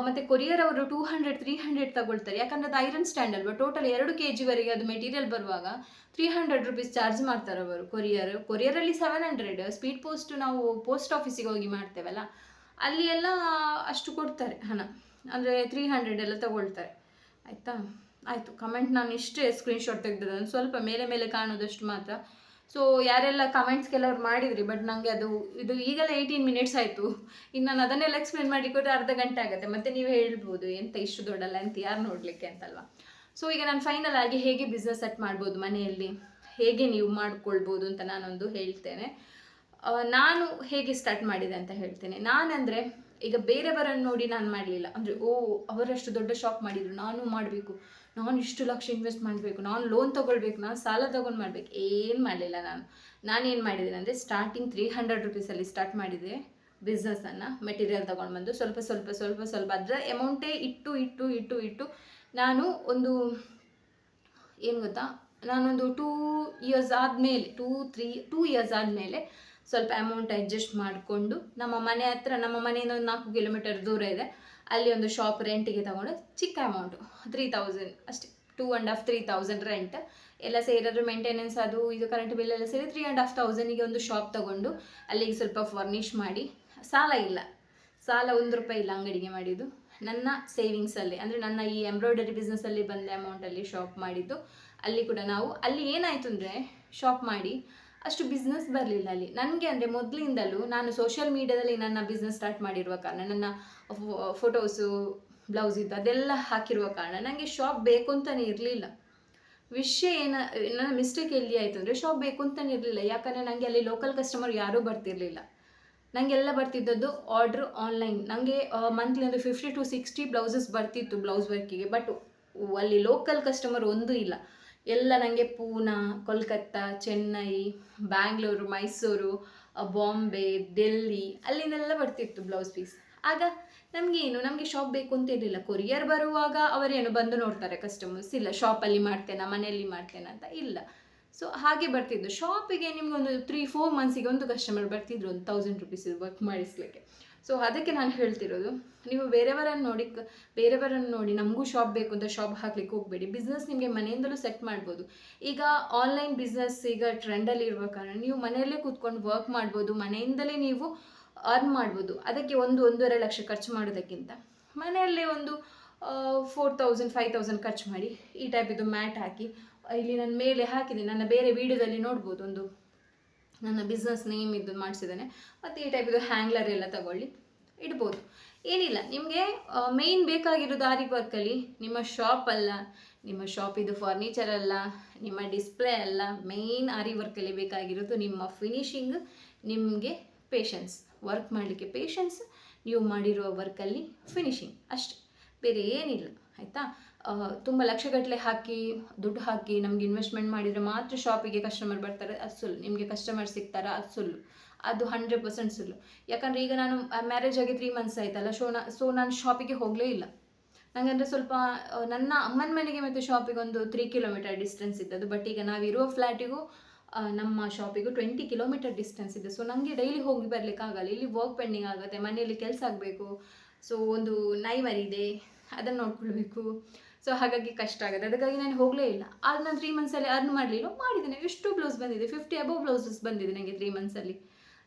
ಮತ್ತೆ ಕೊರಿಯರ್ ಅವರು ಟೂ ಹಂಡ್ರೆಡ್, ತ್ರೀ ಹಂಡ್ರೆಡ್ ತಗೊಳ್ತಾರೆ. ಯಾಕಂದ್ರೆ ಅದು ಐರನ್ ಸ್ಟ್ಯಾಂಡ್ ಅಲ್ವಾ? ಟೋಟಲ್ ಎರಡು ಕೆ ಜಿವರೆಗೆ ಅದು ಮೆಟೀರಿಯಲ್ ಬರುವಾಗ ತ್ರೀ ಹಂಡ್ರೆಡ್ ರುಪೀಸ್ ಚಾರ್ಜ್ ಮಾಡ್ತಾರೆ ಅವರು ಕೊರಿಯರ್. ಕೊರಿಯರಲ್ಲಿ ಸೆವೆನ್ ಹಂಡ್ರೆಡ್ ಸ್ಪೀಡ್ ಪೋಸ್ಟ್ ನಾವು ಪೋಸ್ಟ್ ಆಫೀಸಿಗೆ ಹೋಗಿ ಮಾಡ್ತೇವಲ್ಲ? ಅಲ್ಲಿ ಎಲ್ಲ ಅಷ್ಟು ಕೊಡ್ತಾರೆ ಹಣ. ಅಂದರೆ ತ್ರೀ ಹಂಡ್ರೆಡ್ ಎಲ್ಲ ತಗೊಳ್ತಾರೆ. ಆಯಿತಾ? ಆಯಿತು. ಕಮೆಂಟ್ ನಾನು ಇಷ್ಟೇ ಸ್ಕ್ರೀನ್ಶಾಟ್ ತೆಗ್ದದ ಸ್ವಲ್ಪ ಮೇಲೆ ಮೇಲೆ ಕಾಣೋದಷ್ಟು ಮಾತ್ರ. ಸೊ ಯಾರೆಲ್ಲ ಕಮೆಂಟ್ಸ್ ಕೆಲವ್ರು ಮಾಡಿದ್ರಿ ಬಟ್ ನನಗೆ ಅದು, ಇದು ಈಗಲೇ ಏಯ್ಟೀನ್ ಮಿನಿಟ್ಸ್ ಆಯಿತು. ಇನ್ನು ನಾನು ಅದನ್ನೆಲ್ಲ ಎಕ್ಸ್ಪ್ಲೇನ್ ಮಾಡಿಕೊಟ್ರೆ ಅರ್ಧ ಗಂಟೆ ಆಗುತ್ತೆ. ಮತ್ತೆ ನೀವು ಹೇಳ್ಬೋದು, ಎಂತ ಇಷ್ಟು ದೊಡ್ಡಲ್ಲ ಅಂತ ಯಾರು ನೋಡಲಿಕ್ಕೆ ಅಂತಲ್ವಾ? ಸೊ ಈಗ ನಾನು ಫೈನಲ್ ಆಗಿ ಹೇಗೆ ಬಿಸ್ನೆಸ್ ಸೆಟ್ ಮಾಡ್ಬೋದು ಮನೆಯಲ್ಲಿ? ಹೇಗೆ ನೀವು ಮಾಡ್ಕೊಳ್ಬೋದು ಅಂತ ನಾನೊಂದು ಹೇಳ್ತೇನೆ. ನಾನು ಹೇಗೆ ಸ್ಟಾರ್ಟ್ ಮಾಡಿದೆ ಅಂತ ಹೇಳ್ತೇನೆ. ನಾನಂದರೆ, ಈಗ ಬೇರೆಯವರನ್ನು ನೋಡಿ ನಾನು ಮಾಡಲಿಲ್ಲ. ಅಂದರೆ, ಓ, ಅವರಷ್ಟು ದೊಡ್ಡ ಶಾಪ್ ಮಾಡಿದರು, ನಾನು ಮಾಡಬೇಕು. ನಾನು ಇಷ್ಟು ಲಕ್ಷ ಇನ್ವೆಸ್ಟ್ ಮಾಡಬೇಕು, ನಾನು ಲೋನ್ ತೊಗೊಳ್ಬೇಕು, ನಾನು ಸಾಲ ತೊಗೊಂಡು ಮಾಡಬೇಕು, ಏನು ಮಾಡಲಿಲ್ಲ ನಾನು. ನಾನೇನು ಮಾಡಿದ್ದೀನಿ ಅಂದರೆ ಸ್ಟಾರ್ಟಿಂಗ್ ತ್ರೀ ಹಂಡ್ರೆಡ್ ರುಪೀಸಲ್ಲಿ ಸ್ಟಾರ್ಟ್ ಮಾಡಿದೆ ಬಿಸ್ನೆಸ್ಸನ್ನು ಮೆಟೀರಿಯಲ್ ತೊಗೊಂಡು ಬಂದು ಸ್ವಲ್ಪ ಸ್ವಲ್ಪ ಸ್ವಲ್ಪ ಸ್ವಲ್ಪ ಅದರ ಅಮೌಂಟೇ ಇಟ್ಟು ಇಟ್ಟು ಇಟ್ಟು ಇಟ್ಟು ನಾನು ಒಂದು, ಏನು ಗೊತ್ತಾ? ನಾನೊಂದು ಟೂ ಇಯರ್ಸ್ ಆದಮೇಲೆ ಟೂ ತ್ರೀ ಟೂ ಇಯರ್ಸ್ ಆದಮೇಲೆ ಸ್ವಲ್ಪ ಅಮೌಂಟ್ ಅಡ್ಜಸ್ಟ್ ಮಾಡಿಕೊಂಡು ನಮ್ಮ ಮನೆ ಹತ್ರ, ನಮ್ಮ ಮನೆಯಿಂದ ಒಂದು ನಾಲ್ಕು ಕಿಲೋಮೀಟರ್ ದೂರ ಇದೆ. ಅಲ್ಲಿ ಒಂದು ಶಾಪ್ ರೆಂಟಿಗೆ ತಗೊಂಡು ಚಿಕ್ಕ ಅಮೌಂಟು ತ್ರೀ ತೌಸಂಡ್ ಅಷ್ಟೇ two and half three thousand rent ಎಲ್ಲ ಸೇರಿದ್ರೆ ಮೇಂಟೆನೆನ್ಸ್ ಅದು ಇದು ಕರೆಂಟ್ ಬಿಲ್ ಎಲ್ಲ ಸೇರಿ ತ್ರೀ ಆ್ಯಂಡ್ ಹಾಫ್ ತೌಸಂಡಿಗೆ ಒಂದು ಶಾಪ್ ತಗೊಂಡು ಅಲ್ಲಿಗೆ ಸ್ವಲ್ಪ ಫರ್ನಿಷ್ ಮಾಡಿ. ಸಾಲ ಇಲ್ಲ. ಸಾಲ ಒಂದು ರೂಪಾಯಿ ಇಲ್ಲ ಅಂಗಡಿಗೆ ಮಾಡಿದ್ದು. ನನ್ನ ಸೇವಿಂಗ್ಸಲ್ಲಿ ಅಂದರೆ ನನ್ನ ಈ ಎಂಬ್ರಾಯ್ಡರಿ ಬಿಸ್ನೆಸ್ಸಲ್ಲಿ ಬಂದ ಅಮೌಂಟಲ್ಲಿ ಶಾಪ್ ಮಾಡಿದ್ದು. ಅಲ್ಲಿ ಕೂಡ ನಾವು, ಅಲ್ಲಿ ಏನಾಯಿತು ಅಂದರೆ ಶಾಪ್ ಮಾಡಿ ಅಷ್ಟು ಬಿಸ್ನೆಸ್ ಬರಲಿಲ್ಲ ಅಲ್ಲಿ. ನನಗೆ ಅಂದರೆ ಮೊದಲಿಂದಲೂ ನಾನು ಸೋಷಿಯಲ್ ಮೀಡ್ಯಾದಲ್ಲಿ ನನ್ನ ಬಿಸ್ನೆಸ್ ಸ್ಟಾರ್ಟ್ ಮಾಡಿರುವ ಕಾರಣ, ನನ್ನ ಫೋಟೋಸು ಬ್ಲೌಸ್ ಇದ್ದು ಅದೆಲ್ಲ ಹಾಕಿರುವ ಕಾರಣ ನನಗೆ ಶಾಪ್ ಬೇಕು ಅಂತಲೇ ಇರಲಿಲ್ಲ. ವಿಷಯ ಏನ, ನನ್ನ ಮಿಸ್ಟೇಕ್ ಎಲ್ಲಿ ಆಯಿತು ಅಂದರೆ ಶಾಪ್ ಬೇಕು ಅಂತಲೇ ಇರಲಿಲ್ಲ. ಯಾಕಂದರೆ ನನಗೆ ಅಲ್ಲಿ ಲೋಕಲ್ ಕಸ್ಟಮರ್ ಯಾರೂ ಬರ್ತಿರಲಿಲ್ಲ. ನನಗೆಲ್ಲ ಬರ್ತಿದ್ದದ್ದು ಆರ್ಡ್ರ್ ಆನ್ಲೈನ್ ನನಗೆ ಮಂತ್ಲಿ ಅಂದರೆ ಫಿಫ್ಟಿ ಟು ಸಿಕ್ಸ್ಟಿ ಬ್ಲೌಸಸ್ ಬರ್ತಿತ್ತು ಬ್ಲೌಸ್ ವರ್ಕಿಗೆ ಬಟ್ ಅಲ್ಲಿ ಲೋಕಲ್ ಕಸ್ಟಮರ್ ಒಂದೂ ಇಲ್ಲ. ಎಲ್ಲ ನನಗೆ ಪೂನಾ, ಕೋಲ್ಕತ್ತಾ, ಚೆನ್ನೈ, ಬ್ಯಾಂಗ್ಳೂರು, ಮೈಸೂರು ಬಾಂಬೆ ಡೆಲ್ಲಿ ಅಲ್ಲಿಂದೆಲ್ಲ ಬರ್ತಿತ್ತು ಬ್ಲೌಸ್ ಪೀಸ್. ಆಗ ನಮಗೇನು ನಮಗೆ ಶಾಪ್ ಬೇಕು ಅಂತ ಇರಲಿಲ್ಲ. ಕೊರಿಯರ್ ಬರುವಾಗ ಅವರೇನು ಬಂದು ನೋಡ್ತಾರೆ ಕಸ್ಟಮರ್ಸ್ ಇಲ್ಲ ಶಾಪಲ್ಲಿ ಮಾಡ್ತೇನಾ, ಮನೆಯಲ್ಲಿ ಮಾಡ್ತೇನಾ ಅಂತ ಇಲ್ಲ. ಸೊ ಹಾಗೆ ಬರ್ತಿದ್ದು ಶಾಪಿಗೆ ನಿಮಗೊಂದು ತ್ರೀ ಫೋರ್ ಮಂತ್ಸಿಗೆ ಒಂದು ಕಸ್ಟಮರ್ ಬರ್ತಿದ್ರು, ಒಂದು ತೌಸಂಡ್ ರುಪೀಸ್ ವರ್ಕ್ ಮಾಡಿಸ್ಲಿಕ್ಕೆ. ಸೊ ಅದಕ್ಕೆ ನಾನು ಹೇಳ್ತಿರೋದು, ನೀವು ಬೇರೆಯವರನ್ನು ನೋಡಿ ಬೇರೆಯವರನ್ನು ನೋಡಿ ನಮಗೂ ಶಾಪ್ ಬೇಕು ಅಂತ ಶಾಪ್ ಹಾಕ್ಲಿಕ್ಕೆ ಹೋಗಬೇಡಿ. ಬಿಸ್ನೆಸ್ ನಿಮಗೆ ಮನೆಯಿಂದಲೂ ಸೆಟ್ ಮಾಡ್ಬೋದು. ಈಗ ಆನ್ಲೈನ್ ಬಿಸ್ನೆಸ್ ಈಗ ಟ್ರೆಂಡಲ್ಲಿ ಇರುವ ಕಾರಣ ನೀವು ಮನೆಯಲ್ಲೇ ಕೂತ್ಕೊಂಡು ವರ್ಕ್ ಮಾಡ್ಬೋದು, ಮನೆಯಿಂದಲೇ ನೀವು ಅರ್ನ್ ಮಾಡ್ಬೋದು. ಅದಕ್ಕೆ ಒಂದು ಒಂದೂವರೆ ಲಕ್ಷ ಖರ್ಚು ಮಾಡೋದಕ್ಕಿಂತ. ಮನೆಯಲ್ಲೇ ಒಂದು ಫೋರ್ ತೌಸಂಡ್ ಫೈವ್ ತೌಸಂಡ್ ಖರ್ಚು ಮಾಡಿ ಈ ಟೈಪ್ ಇದು ಮ್ಯಾಟ್ ಹಾಕಿ, ಇಲ್ಲಿ ನಾನು ಮೇಲೆ ಹಾಕಿದೆ, ನನ್ನ ಬೇರೆ ವೀಡಿಯೋದಲ್ಲಿ ನೋಡ್ಬೋದು ಒಂದು ನನ್ನ ಬಿಸ್ನೆಸ್ ನೇಮ್ ಇದು ಮಾಡಿಸಿದ್ದೇನೆ. ಮತ್ತು ಈ ಟೈಪ್ ಇದು ಹ್ಯಾಂಗ್ಲರ್ ಎಲ್ಲ ತಗೊಳ್ಳಿ. ಇಡ್ಬೋದು. ಏನಿಲ್ಲ, ನಿಮಗೆ ಮೇಯ್ನ್ ಬೇಕಾಗಿರೋದು ಆರಿ ವರ್ಕಲ್ಲಿ ನಿಮ್ಮ ಶಾಪ್ ಅಲ್ಲ, ನಿಮ್ಮ ಶಾಪ್ ಇದು ಫರ್ನಿಚರ್ ಅಲ್ಲ, ನಿಮ್ಮ ಡಿಸ್ಪ್ಲೇ ಅಲ್ಲ ಮೇಯ್ನ್ ಆರಿ ವರ್ಕಲ್ಲಿ ಬೇಕಾಗಿರೋದು ನಿಮ್ಮ ಫಿನಿಶಿಂಗ್ ನಿಮಗೆ ಪೇಷನ್ಸ್ ವರ್ಕ್ ಮಾಡಲಿಕ್ಕೆ ಪೇಷನ್ಸ್ ನೀವು ಮಾಡಿರುವ ವರ್ಕಲ್ಲಿ ಫಿನಿಶಿಂಗ್ ಅಷ್ಟೆ. ಬೇರೆ ಏನಿಲ್ಲ, ಆಯಿತಾ? ತುಂಬ ಲಕ್ಷಗಟ್ಟಲೆ ಹಾಕಿ, ದುಡ್ಡು ಹಾಕಿ ನಮ್ಗೆ ಇನ್ವೆಸ್ಟ್ಮೆಂಟ್ ಮಾಡಿದರೆ ಮಾತ್ರ ಶಾಪಿಗೆ ಕಸ್ಟಮರ್ ಬರ್ತಾರೆ. ಅದು ಸುಲ್ಲು. ನಿಮಗೆ ಕಸ್ಟಮರ್ ಸಿಗ್ತಾರಾ? ಅದು ಸುಲ್ಲು. ಅದು ಹಂಡ್ರೆಡ್ ಪರ್ಸೆಂಟ್ ಸುಲ್ಲು. ಯಾಕಂದರೆ ಈಗ ನಾನು ಮ್ಯಾರೇಜ್ ಆಗಿ ತ್ರೀ ಮಂತ್ಸ್ ಆಯ್ತಲ್ಲ ಸೊ ನಾ ಸೊ ನಾನು ಶಾಪಿಗೆ ಹೋಗಲೇ ಇಲ್ಲ. ನನಗಂದರೆ ಸ್ವಲ್ಪ ನನ್ನ ಅಮ್ಮನ ಮನೆಗೆ ಮತ್ತು ಶಾಪಿಗೆ ಒಂದು ತ್ರೀ ಕಿಲೋಮೀಟರ್ ಡಿಸ್ಟೆನ್ಸ್ ಇದ್ದದ್ದು. ಬಟ್ ಈಗ ನಾವಿರುವ ಫ್ಲ್ಯಾಟಿಗೂ ನಮ್ಮ ಶಾಪಿಗೂ ಟ್ವೆಂಟಿ ಕಿಲೋಮೀಟರ್ ಡಿಸ್ಟೆನ್ಸ್ ಇದೆ. ಸೊ ನನಗೆ ಡೈಲಿ ಹೋಗಿ ಬರಲಿಕ್ಕೆ ಆಗಲ್ಲ. ಇಲ್ಲಿ ವರ್ಕ್ ಪೆಂಡಿಂಗ್ ಆಗುತ್ತೆ, ಮನೆಯಲ್ಲಿ ಕೆಲಸ ಆಗಬೇಕು. ಸೊ ಒಂದು ನಾಯಿ ಮರಿ ಇದೆ. ಅದನ್ನು ನೋಡ್ಕೊಳ್ಬೇಕು. ಸೊ ಹಾಗಾಗಿ ಕಷ್ಟ ಆಗುತ್ತೆ. ಅದಕ್ಕಾಗಿ ನಾನು ಹೋಗಲೇ ಇಲ್ಲ. ಆಗ ನಾನು ತ್ರೀ ಮಂತ್ಸಲ್ಲಿ ಅರ್ನ್ ಮಾಡಲಿಲ್ಲ ಮಾಡಿದ್ದೇನೆ. ಎಷ್ಟು ಬ್ಲೌಸ್ ಬಂದಿದೆ. ಫಿಫ್ಟಿ ಅಬೋವ್ ಬ್ಲೌಸಸ್ ಬಂದಿದೆ ನನಗೆ ತ್ರೀ ಮಂತ್ಸಲ್ಲಿ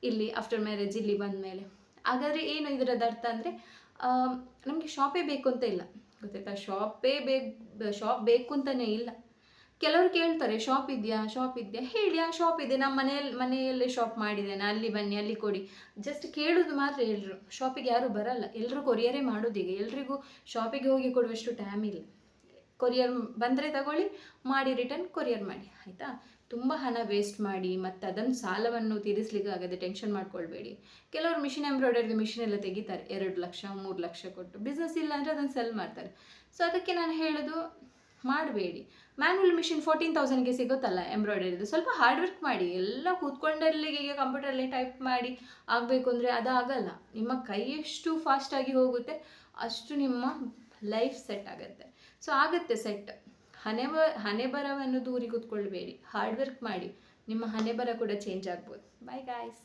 ಇಲ್ಲಿ ಆಫ್ಟರ್ ಮ್ಯಾರೇಜ್ ಇಲ್ಲಿ ಬಂದ ಮೇಲೆ ಹಾಗಾದರೆ ಏನು ಇದರದ್ದು ಅರ್ಥ ಅಂದರೆ ನಮಗೆ ಶಾಪೇ ಬೇಕು ಅಂತ ಇಲ್ಲ. ಗೊತ್ತಾಯ್ತಾ? ಶಾಪೇ ಬೇಕು ಶಾಪ್ ಬೇಕು ಅಂತಲೇ ಇಲ್ಲ. ಕೆಲವರು ಕೇಳ್ತಾರೆ ಶಾಪ್ ಇದೆಯಾ? ಶಾಪ್ ಇದೆಯಾ? ಹೇಳಿ, ಆ ಶಾಪ್ ಇದೆ. ನಮ್ಮ ಮನೆಯಲ್ಲಿ ಮನೆಯಲ್ಲೇ ಶಾಪ್ ಮಾಡಿದ್ದೇನೆ. ಅಲ್ಲಿ ಬನ್ನಿ, ಅಲ್ಲಿ ಕೊಡಿ. ಜಸ್ಟ್ ಕೇಳೋದು ಮಾತ್ರ ಎಲ್ಲರೂ ಶಾಪಿಗೆ ಯಾರೂ ಬರಲ್ಲ. ಎಲ್ಲರೂ ಕೊರಿಯರೇ ಮಾಡೋದೀಗ ಎಲ್ರಿಗೂ ಶಾಪಿಗೆ ಹೋಗಿ ಕೊಡುವಷ್ಟು ಟೈಮ್ ಇಲ್ಲ. ಕೊರಿಯರ್ ಬಂದರೆ ತಗೊಳ್ಳಿ, ಮಾಡಿ ರಿಟರ್ನ್ ಕೊರಿಯರ್ ಮಾಡಿ, ಆಯಿತಾ? ತುಂಬ ಹಣ ವೇಸ್ಟ್ ಮಾಡಿ ಮತ್ತು ಅದನ್ನು ಸಾಲವನ್ನು ತೀರಿಸ್ಲಿಕ್ಕೆ ಆಗದೆ ಟೆನ್ಷನ್ ಮಾಡ್ಕೊಳ್ಬೇಡಿ. ಕೆಲವರು ಮಿಷಿನ್ ಎಂಬ್ರಾಯ್ಡರಿ ಮಿಷಿನ್ ಎಲ್ಲ ತೆಗಿತಾರೆ, ಎರಡು ಲಕ್ಷ, ಮೂರು ಲಕ್ಷ ಕೊಟ್ಟು. ಬಿಸ್ನೆಸ್ ಇಲ್ಲ ಅಂದರೆ ಅದನ್ನು ಸೆಲ್ ಮಾಡ್ತಾರೆ. ಸೊ ಅದಕ್ಕೆ ನಾನು ಹೇಳೋದು, ಮಾಡಬೇಡಿ. ಮ್ಯಾನ್ಯಲ್ ಮಿಷಿನ್ ಫೋರ್ಟೀನ್ ತೌಸಂಡ್ಗೆ ಸಿಗುತ್ತಲ್ಲ ಎಂಬ್ರಾಯ್ಡರಿದು ಸ್ವಲ್ಪ ಹಾರ್ಡ್ ವರ್ಕ್ ಮಾಡಿ. ಎಲ್ಲ ಕೂತ್ಕೊಂಡಲ್ಲಿಗೆ ಕಂಪ್ಯೂಟರಲ್ಲಿ ಟೈಪ್ ಮಾಡಿ ಆಗಬೇಕು ಅಂದರೆ ಅದಾಗಲ್ಲ. ನಿಮ್ಮ ಕೈ ಎಷ್ಟು ಫಾಸ್ಟಾಗಿ ಹೋಗುತ್ತೆ, ಅಷ್ಟು ನಿಮ್ಮ ಲೈಫ್ ಸೆಟ್ ಆಗುತ್ತೆ. ಸೊ ಆಗುತ್ತೆ ಸೆಟ್ ಹಣೆ ಹಣೆ ಬರವನ್ನು ದೂರಿ ಕೂತ್ಕೊಳ್ಬೇಡಿ. ಹಾರ್ಡ್ ವರ್ಕ್ ಮಾಡಿ. ನಿಮ್ಮ ಹಣೆ ಬರ ಕೂಡ ಚೇಂಜ್ ಆಗ್ಬೋದು. Bye guys